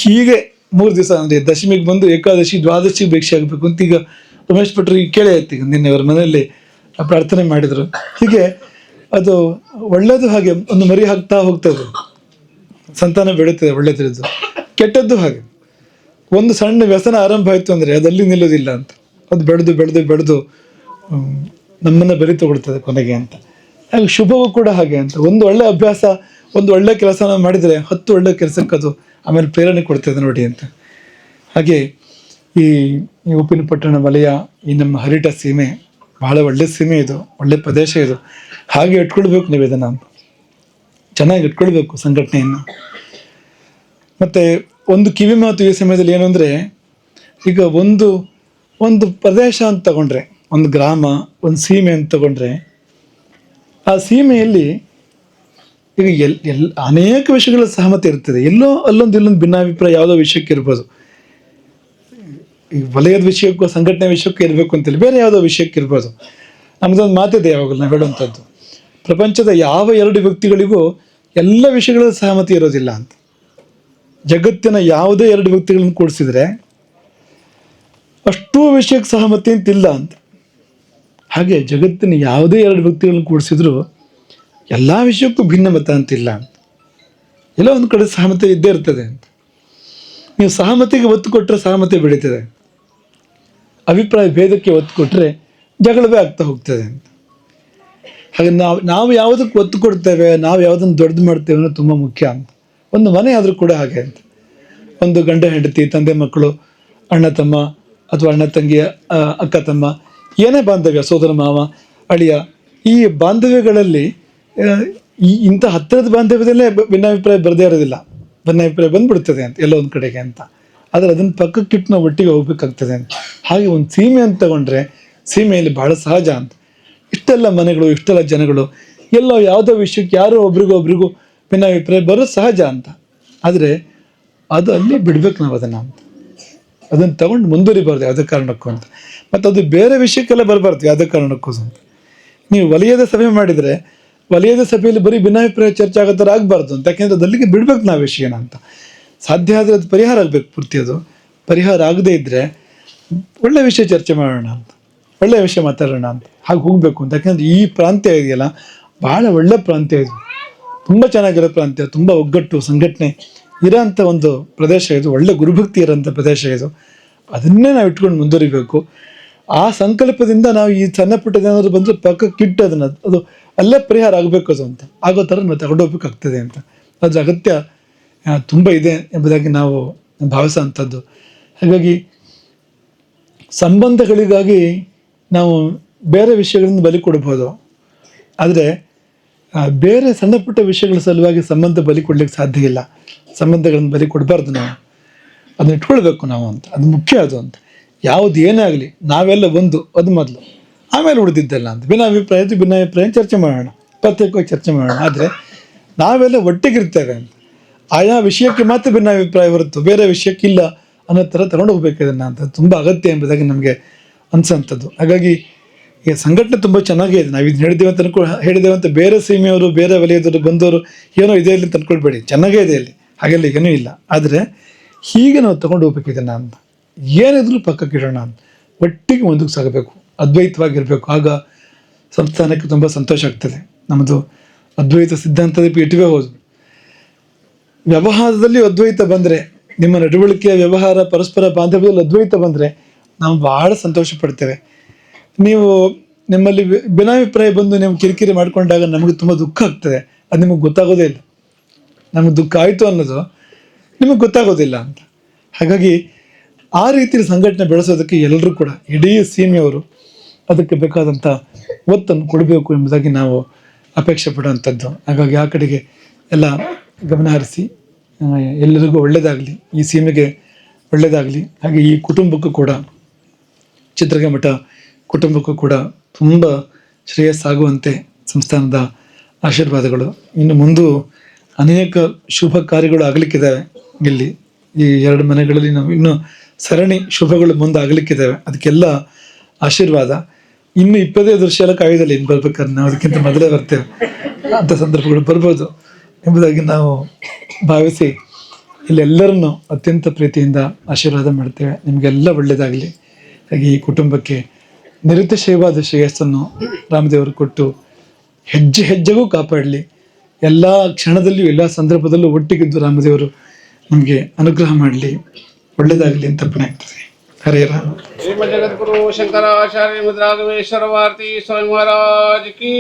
ಹೀಗೆ ಮೂರು ದಿವಸ ಅಂದರೆ ದಶಮಿಗೆ ಬಂದು ಏಕಾದಶಿ, ದ್ವಾದಶಿ ಭಿಕ್ಷೆ ಆಗಬೇಕು ಅಂತ ಈಗ ಉಮೇಶ್ ಭಟ್ರು ಈಗ ಕೇಳಿ ಆಯ್ತು. ಈಗ ನಿನ್ನೆ ಅವ್ರ ಮನೆಯಲ್ಲಿ ಪ್ರಾರ್ಥನೆ ಮಾಡಿದರು. ಹೀಗೆ ಅದು ಒಳ್ಳೆಯದು ಹಾಗೆ ಒಂದು ಮರಿ ಹಾಕ್ತಾ ಹೋಗ್ತದೆ ಸಂತಾನ ಬೆಳೀತದೆ ಒಳ್ಳೆದಿರೋದು. ಕೆಟ್ಟದ್ದು ಹಾಗೆ. ಒಂದು ಸಣ್ಣ ವ್ಯಸನ ಆರಂಭ ಆಯಿತು ಅಂದರೆ ಅದಲ್ಲಿ ನಿಲ್ಲೋದಿಲ್ಲ ಅಂತ. ಅದು ಬೆಳೆದು ಬೆಳೆದು ಬೆಳೆದು ನಮ್ಮನ್ನು ಬೆಲೆ ತಗೊಳ್ತದೆ ಕೊನೆಗೆ ಅಂತ. ಹಾಗೆ ಶುಭವೂ ಕೂಡ ಹಾಗೆ ಅಂತ. ಒಂದು ಒಳ್ಳೆ ಅಭ್ಯಾಸ, ಒಂದು ಒಳ್ಳೆ ಕೆಲಸ ಮಾಡಿದರೆ ಹತ್ತು ಒಳ್ಳೆ ಕೆಲಸಕ್ಕೆ ಅದು ಆಮೇಲೆ ಪ್ರೇರಣೆ ಕೊಡ್ತದೆ ನೋಡಿ ಅಂತ. ಹಾಗೆ ಈ ಉಪ್ಪಿನಪಟ್ಟಣ ವಲಯ, ಈ ನಮ್ಮ ಹರಿಟ ಸೀಮೆ, ಬಹಳ ಒಳ್ಳೆ ಸೀಮೆ ಇದು, ಒಳ್ಳೆ ಪ್ರದೇಶ ಇದು. ಹಾಗೆ ಇಟ್ಕೊಳ್ಬೇಕು ನೀವು ಇದನ್ನು. ಚೆನ್ನಾಗಿ ಇಟ್ಕೊಳ್ಬೇಕು ಸಂಘಟನೆಯನ್ನು. ಮತ್ತು ಒಂದು ಕಿವಿ ಮಾತು ಈ ಸಮಯದಲ್ಲಿ ಏನು ಅಂದರೆ, ಈಗ ಒಂದು ಒಂದು ಪ್ರದೇಶ ಅಂತ ತಗೊಂಡ್ರೆ ಒಂದು ಗ್ರಾಮ, ಒಂದು ಸೀಮೆ ಅಂತ ತಗೊಂಡ್ರೆ, ಆ ಸೀಮೆಯಲ್ಲಿ ಈಗ ಎಲ್ ಎಲ್, ಅನೇಕ ವಿಷಯಗಳ ಸಹಮತಿ ಇರ್ತದೆ ಎಲ್ಲೋ ಅಲ್ಲೊಂದು ಇಲ್ಲೊಂದು ಭಿನ್ನಾಭಿಪ್ರಾಯ ಯಾವುದೋ ವಿಷಯಕ್ಕೆ ಇರ್ಬೋದು. ಈ ವಲಯದ ವಿಷಯಕ್ಕೂ ಸಂಘಟನೆ ವಿಷಯಕ್ಕೂ ಇರಬೇಕು ಅಂತೇಳಿ ಬೇರೆ ಯಾವುದೋ ವಿಷಯಕ್ಕೆ ಇರ್ಬೋದು. ನಮ್ಮದೊಂದು ಮಾತಿದೆ ಯಾವಾಗಲೂ ನಾವು ಹೇಳುವಂಥದ್ದು. ಪ್ರಪಂಚದ ಯಾವ ಎರಡು ವ್ಯಕ್ತಿಗಳಿಗೂ ಎಲ್ಲ ವಿಷಯಗಳ ಸಹಮತಿ ಇರೋದಿಲ್ಲ ಅಂತ. ಜಗತ್ತಿನ ಯಾವುದೇ ಎರಡು ವ್ಯಕ್ತಿಗಳನ್ನು ಕೂಡಿಸಿದ್ರೆ ಅಷ್ಟೂ ವಿಷಯಕ್ಕೆ ಸಹಮತಿ ಅಂತಿಲ್ಲ ಅಂತ. ಹಾಗೆ ಜಗತ್ತಿನ ಯಾವುದೇ ಎರಡು ವ್ಯಕ್ತಿಗಳನ್ನು ಕೂಡಿಸಿದ್ರು ಎಲ್ಲ ವಿಷಯಕ್ಕೂ ಭಿನ್ನಮತ ಅಂತಿಲ್ಲ. ಅಂತ ಎಲ್ಲೋ ಒಂದು ಕಡೆ ಸಹಮತೆ ಇದ್ದೇ ಇರ್ತದೆ. ನೀವು ಸಹಮತಿಗೆ ಒತ್ತು ಕೊಟ್ಟರೆ ಸಹಮತೆ ಬೆಳೀತದೆ. ಅಭಿಪ್ರಾಯ ಭೇದಕ್ಕೆ ಒತ್ತು ಕೊಟ್ಟರೆ ಜಗಳವೇ ಆಗ್ತಾ ಹೋಗ್ತದೆ. ಅಂತ ಹಾಗೆ ನಾವು ನಾವು ಯಾವುದಕ್ಕೆ ಒತ್ತು ಕೊಡ್ತೇವೆ, ನಾವು ಯಾವುದನ್ನು ದೊಡ್ಡದು ಮಾಡ್ತೇವೆ ಅನ್ನೋದು ತುಂಬ ಮುಖ್ಯ. ಅಂತ ಒಂದು ಮನೆ ಆದರೂ ಕೂಡ ಹಾಗೆ. ಅಂತ ಒಂದು ಗಂಡ, ಹೆಂಡತಿ, ತಂದೆ, ಮಕ್ಕಳು, ಅಣ್ಣ, ತಮ್ಮ ಅಥವಾ ಅಣ್ಣ, ತಂಗಿಯ ಅಕ್ಕ, ತಮ್ಮ ಏನೇ ಬಾಂಧವ್ಯ, ಸೋದರ ಮಾವ, ಅಳಿಯ, ಈ ಬಾಂಧವ್ಯಗಳಲ್ಲಿ ಈ ಇಂಥ ಹತ್ತಿರದ ಬಾಂಧವ್ಯದಲ್ಲೇ ಭಿನ್ನಾಭಿಪ್ರಾಯ ಬರದೇ ಇರೋದಿಲ್ಲ. ಭಿನ್ನಾಭಿಪ್ರಾಯ ಬಂದ್ಬಿಡ್ತದೆ ಅಂತ, ಎಲ್ಲೋ ಒಂದು ಕಡೆಗೆ ಅಂತ. ಆದರೆ ಅದನ್ನು ಪಕ್ಕಕ್ಕಿಟ್ಟು ನಾವು ಒಟ್ಟಿಗೆ ಹೋಗ್ಬೇಕಾಗ್ತದೆ ಅಂತ. ಹಾಗೆ ಒಂದು ಸೀಮೆ ಅಂತ ತಗೊಂಡ್ರೆ, ಸೀಮೆಯಲ್ಲಿ ಬಹಳ ಸಹಜ ಅಂತ. ಇಷ್ಟೆಲ್ಲ ಮನೆಗಳು, ಇಷ್ಟೆಲ್ಲ ಜನಗಳು, ಎಲ್ಲೋ ಯಾವುದೋ ವಿಷಯಕ್ಕೆ ಯಾರೋ ಒಬ್ರಿಗೂ ಒಬ್ರಿಗೂ ಭಿನ್ನಾಭಿಪ್ರಾಯ ಬರೋದು ಸಹಜ ಅಂತ. ಆದರೆ, ಅದು ಅಲ್ಲಿ ಬಿಡ್ಬೇಕು ನಾವು ಅದನ್ನು ಅಂತ. ಅದನ್ನು ತಗೊಂಡು ಮುಂದುವರಿಬಾರ್ದು ಯಾವುದೇ ಕಾರಣಕ್ಕೂ ಅಂತ. ಮತ್ತು ಅದು ಬೇರೆ ವಿಷಯಕ್ಕೆಲ್ಲ ಬರಬಾರ್ದು ಯಾವುದೇ ಕಾರಣಕ್ಕೂ ಅಂತ ನೀವು ವಲಯದ ಸಭೆ ಮಾಡಿದರೆ ವಲಯದ ಸಭೆಯಲ್ಲಿ ಬರೀ ಭಿನ್ನಾಭಿಪ್ರಾಯ ಚರ್ಚೆ ಆಗೋ ಥರ ಆಗಬಾರ್ದು ಅಂತ. ಯಾಕೆಂದರೆ ಅದು ಅಲ್ಲಿಗೆ ಬಿಡ್ಬೇಕು ನಾವು ವಿಷಯನ ಅಂತ ಸಾಧ್ಯ ಆದರೆ ಅದು ಪರಿಹಾರ ಆಗಬೇಕು ಪೂರ್ತಿ ಅದು. ಪರಿಹಾರ ಆಗದೇ ಇದ್ದರೆ ಒಳ್ಳೆಯ ವಿಷಯ ಚರ್ಚೆ ಮಾಡೋಣ ಅಂತ. ಒಳ್ಳೆಯ ವಿಷಯ ಮಾತಾಡೋಣ ಅಂತ. ಹಾಗೆ ಹೋಗಬೇಕು ಅಂತ. ಯಾಕೆಂದರೆ ಈ ಪ್ರಾಂತ್ಯ ಇದೆಯಲ್ಲ ಭಾಳ ಒಳ್ಳೆ ಪ್ರಾಂತ್ಯ ಇದು. ತುಂಬ ಚೆನ್ನಾಗಿರೋ ಪ್ರಾಂತ್ಯ, ತುಂಬ ಒಗ್ಗಟ್ಟು ಸಂಘಟನೆ. ಇರೋಂಥ ಒಂದು ಪ್ರದೇಶ ಇದು, ಒಳ್ಳೆ ಗುರುಭಕ್ತಿ ಇರೋಂಥ ಪ್ರದೇಶ ಇದು. ಅದನ್ನೇ ನಾವು ಇಟ್ಕೊಂಡು ಮುಂದುವರಿಬೇಕು. ಆ ಸಂಕಲ್ಪದಿಂದ ನಾವು ಈ ಸಣ್ಣ ಪುಟ್ಟದೇನಾದ್ರು ಬಂದರೆ ಪಕ್ಕಕ್ಕೆ ಇಟ್ಟು ಅದನ್ನು, ಅದು ಅಲ್ಲೇ ಪರಿಹಾರ ಆಗಬೇಕು ಅದು ಅಂತ. ಆಗೋ ಥರ ನಾವು ತಗೊಂಡೋಗ್ಬೇಕಾಗ್ತದೆ ಅಂತ. ಅದ್ರ ಅಗತ್ಯ ತುಂಬ ಇದೆ ಎಂಬುದಾಗಿ ನಾವು ಭಾವಿಸೋ ಅಂಥದ್ದು ಹಾಗಾಗಿ ಸಂಬಂಧಗಳಿಗಾಗಿ ನಾವು ಬೇರೆ ವಿಷಯಗಳಿಂದ ಬಲಿ ಕೊಡ್ಬೋದು. ಆದರೆ ಬೇರೆ ಸಣ್ಣ ಪುಟ್ಟ ವಿಷಯಗಳ ಸಲುವಾಗಿ ಸಂಬಂಧ ಬಲಿ ಕೊಡ್ಲಿಕ್ಕೆ ಸಾಧ್ಯ ಇಲ್ಲ. ಸಂಬಂಧಗಳನ್ನು ಬಲಿ ಕೊಡಬಾರ್ದು ನಾವು. ಅದನ್ನ ಇಟ್ಕೊಳ್ಬೇಕು ನಾವು ಅಂತ. ಅದು ಮುಖ್ಯ ಅದು ಅಂತ. ಯಾವುದು ಏನೇ ಆಗಲಿ, ನಾವೆಲ್ಲ ಒಂದು, ಅದು ಮೊದಲು. ಆಮೇಲೆ ಉಳಿದಿದ್ದಲ್ಲ ಅಂತ. ಭಿನ್ನಾಭಿಪ್ರಾಯ ಇದ್ದು ಭಿನ್ನಾಭಿಪ್ರಾಯ ಚರ್ಚೆ ಮಾಡೋಣ. ಪ್ರತ್ಯೇಕವಾಗಿ ಚರ್ಚೆ ಮಾಡೋಣ. ಆದರೆ ನಾವೆಲ್ಲ ಒಟ್ಟಿಗಿರ್ತೇವೆ ಅಂತ. ಆಯಾ ವಿಷಯಕ್ಕೆ ಮಾತ್ರ ಭಿನ್ನಾಭಿಪ್ರಾಯ ಬರುತ್ತೋ ಬೇರೆ ವಿಷಯಕ್ಕಿಲ್ಲ ಅನ್ನೋ ಥರ ತಗೊಂಡು ಹೋಗ್ಬೇಕು ಇದನ್ನು ಅಂತ. ತುಂಬ ಅಗತ್ಯ ಎಂಬುದಾಗಿ ನಮಗೆ ಅನ್ಸೋಂಥದ್ದು ಹಾಗಾಗಿ ಈ ಸಂಘಟನೆ ತುಂಬ ಚೆನ್ನಾಗೇ ಇದೆ. ನಾವು ಇದು ಹೇಳಿದ್ದೇವೆ ಅಂತ ಹೇಳಿದ್ದೇವೆ ಅಂತ ಬೇರೆ ಸೀಮೆಯವರು ಬೇರೆ ವಲಯದವರು ಬಂದವರು ಏನೋ ಇದೆ ಇಲ್ಲಿ ತಂದ್ಕೊಳ್ಬೇಡಿ ಚೆನ್ನಾಗೇ ಇದೆ ಇಲ್ಲಿ. ಹಾಗೆಲ್ಲ ಏನೂ ಇಲ್ಲ. ಆದರೆ ಹೀಗೆ ನಾವು ತಗೊಂಡು ಹೋಗ್ಬೇಕು ನಾನು. ಅಂತ ಏನಿದ್ರು ಪಕ್ಕಕ್ಕೆ ಇಡೋಣ ಅಂತ ಒಟ್ಟಿಗೆ ಮುಂದಕ್ಕೆ ಸಾಗಬೇಕು. ಅದ್ವೈತವಾಗಿರಬೇಕು. ಆಗ ಸಂಸ್ಥಾನಕ್ಕೆ ತುಂಬ ಸಂತೋಷ ಆಗ್ತದೆ. ನಮ್ಮದು ಅದ್ವೈತ ಸಿದ್ಧಾಂತದ ಪೀಠವೇ ಹೌದು. ವ್ಯವಹಾರದಲ್ಲಿ ಅದ್ವೈತ ಬಂದರೆ, ನಿಮ್ಮ ನಡವಳಿಕೆಯ ವ್ಯವಹಾರ, ಪರಸ್ಪರ ಬಾಂಧವ್ಯದಲ್ಲಿ ಅದ್ವೈತ ಬಂದರೆ ನಾವು ಬಹಳ ಸಂತೋಷ ಪಡ್ತೇವೆ. ನೀವು ನಿಮ್ಮಲ್ಲಿ ಭಿನಾಭಿಪ್ರಾಯ ಬಂದು ನೀವು ಕಿರಿಕಿರಿ ಮಾಡಿಕೊಂಡಾಗ ನಮಗೆ ತುಂಬ ದುಃಖ ಆಗ್ತದೆ. ಅದು ನಿಮಗೆ ಗೊತ್ತಾಗೋದೇ ಇಲ್ಲ. ನಮಗೆ ದುಃಖ ಆಯಿತು ಅನ್ನೋದು ನಿಮಗೆ ಗೊತ್ತಾಗೋದಿಲ್ಲ ಅಂತ. ಹಾಗಾಗಿ ಆ ರೀತಿಯ ಸಂಘಟನೆ ಬೆಳೆಸೋದಕ್ಕೆ ಎಲ್ಲರೂ ಕೂಡ, ಇಡೀ ಸೀಮೆಯವರು ಅದಕ್ಕೆ ಬೇಕಾದಂಥ ಒತ್ತನ್ನು ಕೊಡಬೇಕು ಎಂಬುದಾಗಿ ನಾವು ಅಪೇಕ್ಷೆ ಪಡುವಂಥದ್ದು. ಹಾಗಾಗಿ ಆ ಕಡೆಗೆ ಎಲ್ಲ ಗಮನ ಹರಿಸಿ ಎಲ್ಲರಿಗೂ ಒಳ್ಳೆಯದಾಗಲಿ ಈ ಸೀಮೆಗೆ ಒಳ್ಳೆಯದಾಗಲಿ ಹಾಗೆ ಈ ಕುಟುಂಬಕ್ಕೂ ಕೂಡ ಚಿತ್ರಗೆ ಮಠ ಕುಟುಂಬಕ್ಕೂ ಕೂಡ ತುಂಬ ಶ್ರೇಯಸ್ಸಾಗುವಂತೆ ಸಂಸ್ಥಾನದ ಆಶೀರ್ವಾದಗಳು. ಇನ್ನು ಮುಂದೂ ಅನೇಕ ಶುಭ ಕಾರ್ಯಗಳು ಆಗಲಿಕ್ಕಿದ್ದಾವೆ ಇಲ್ಲಿ ಈ ಎರಡು ಮನೆಗಳಲ್ಲಿ ನಾವು ಇನ್ನೂ ಸರಣಿ ಶುಭಗಳು ಮುಂದೆ ಆಗಲಿಕ್ಕಿದ್ದಾವೆ ಅದಕ್ಕೆಲ್ಲ ಆಶೀರ್ವಾದ. ಇನ್ನು ಇಪ್ಪತ್ತೈದು ವರ್ಷ ಎಲ್ಲ ಕಾಯ್ದಲ್ಲ ಇನ್ನು ಬರ್ಬೇಕಾದ್ರೆ ನಾವು ಅದಕ್ಕಿಂತ ಮೊದಲೇ ಬರ್ತೇವೆ. ಅಂಥ ಸಂದರ್ಭಗಳು ಬರ್ಬೋದು ಎಂಬುದಾಗಿ ನಾವು ಭಾವಿಸಿ ಇಲ್ಲೆಲ್ಲರನ್ನು ಅತ್ಯಂತ ಪ್ರೀತಿಯಿಂದ ಆಶೀರ್ವಾದ ಮಾಡ್ತೇವೆ. ನಿಮಗೆಲ್ಲ ಒಳ್ಳೆಯದಾಗಲಿ. ಹಾಗೆ ಈ ಕುಟುಂಬಕ್ಕೆ ನಿರುತಶಯವಾದ ಶ್ರೇಯಸ್ಸನ್ನು ರಾಮದೇವರು ಕೊಟ್ಟು ಹೆಜ್ಜೆ ಹೆಜ್ಜೆಗೂ ಕಾಪಾಡಲಿ. ಎಲ್ಲ ಕ್ಷಣದಲ್ಲಿಯೂ ಎಲ್ಲ ಸಂದರ್ಭದಲ್ಲೂ ಒಟ್ಟಿಗಿದ್ದು ರಾಮದೇವರು ನಮಗೆ ಅನುಗ್ರಹ ಮಾಡಲಿ ಒಳ್ಳೆಯದಾಗಲಿ ಅಂತ ಪುನಃ ಆಗ್ತದೆ ಹರೇ ರಾಮ. ಜಗದ್ಗುರು ಶಂಕರಾಚಾರ್ಯ ಮುದ್ರಾಗಮೇಶ್ವರ ಭಾರತಿ ಸ್ವಾಮಿ ಮಹಾರಾಜ್ ಕೀ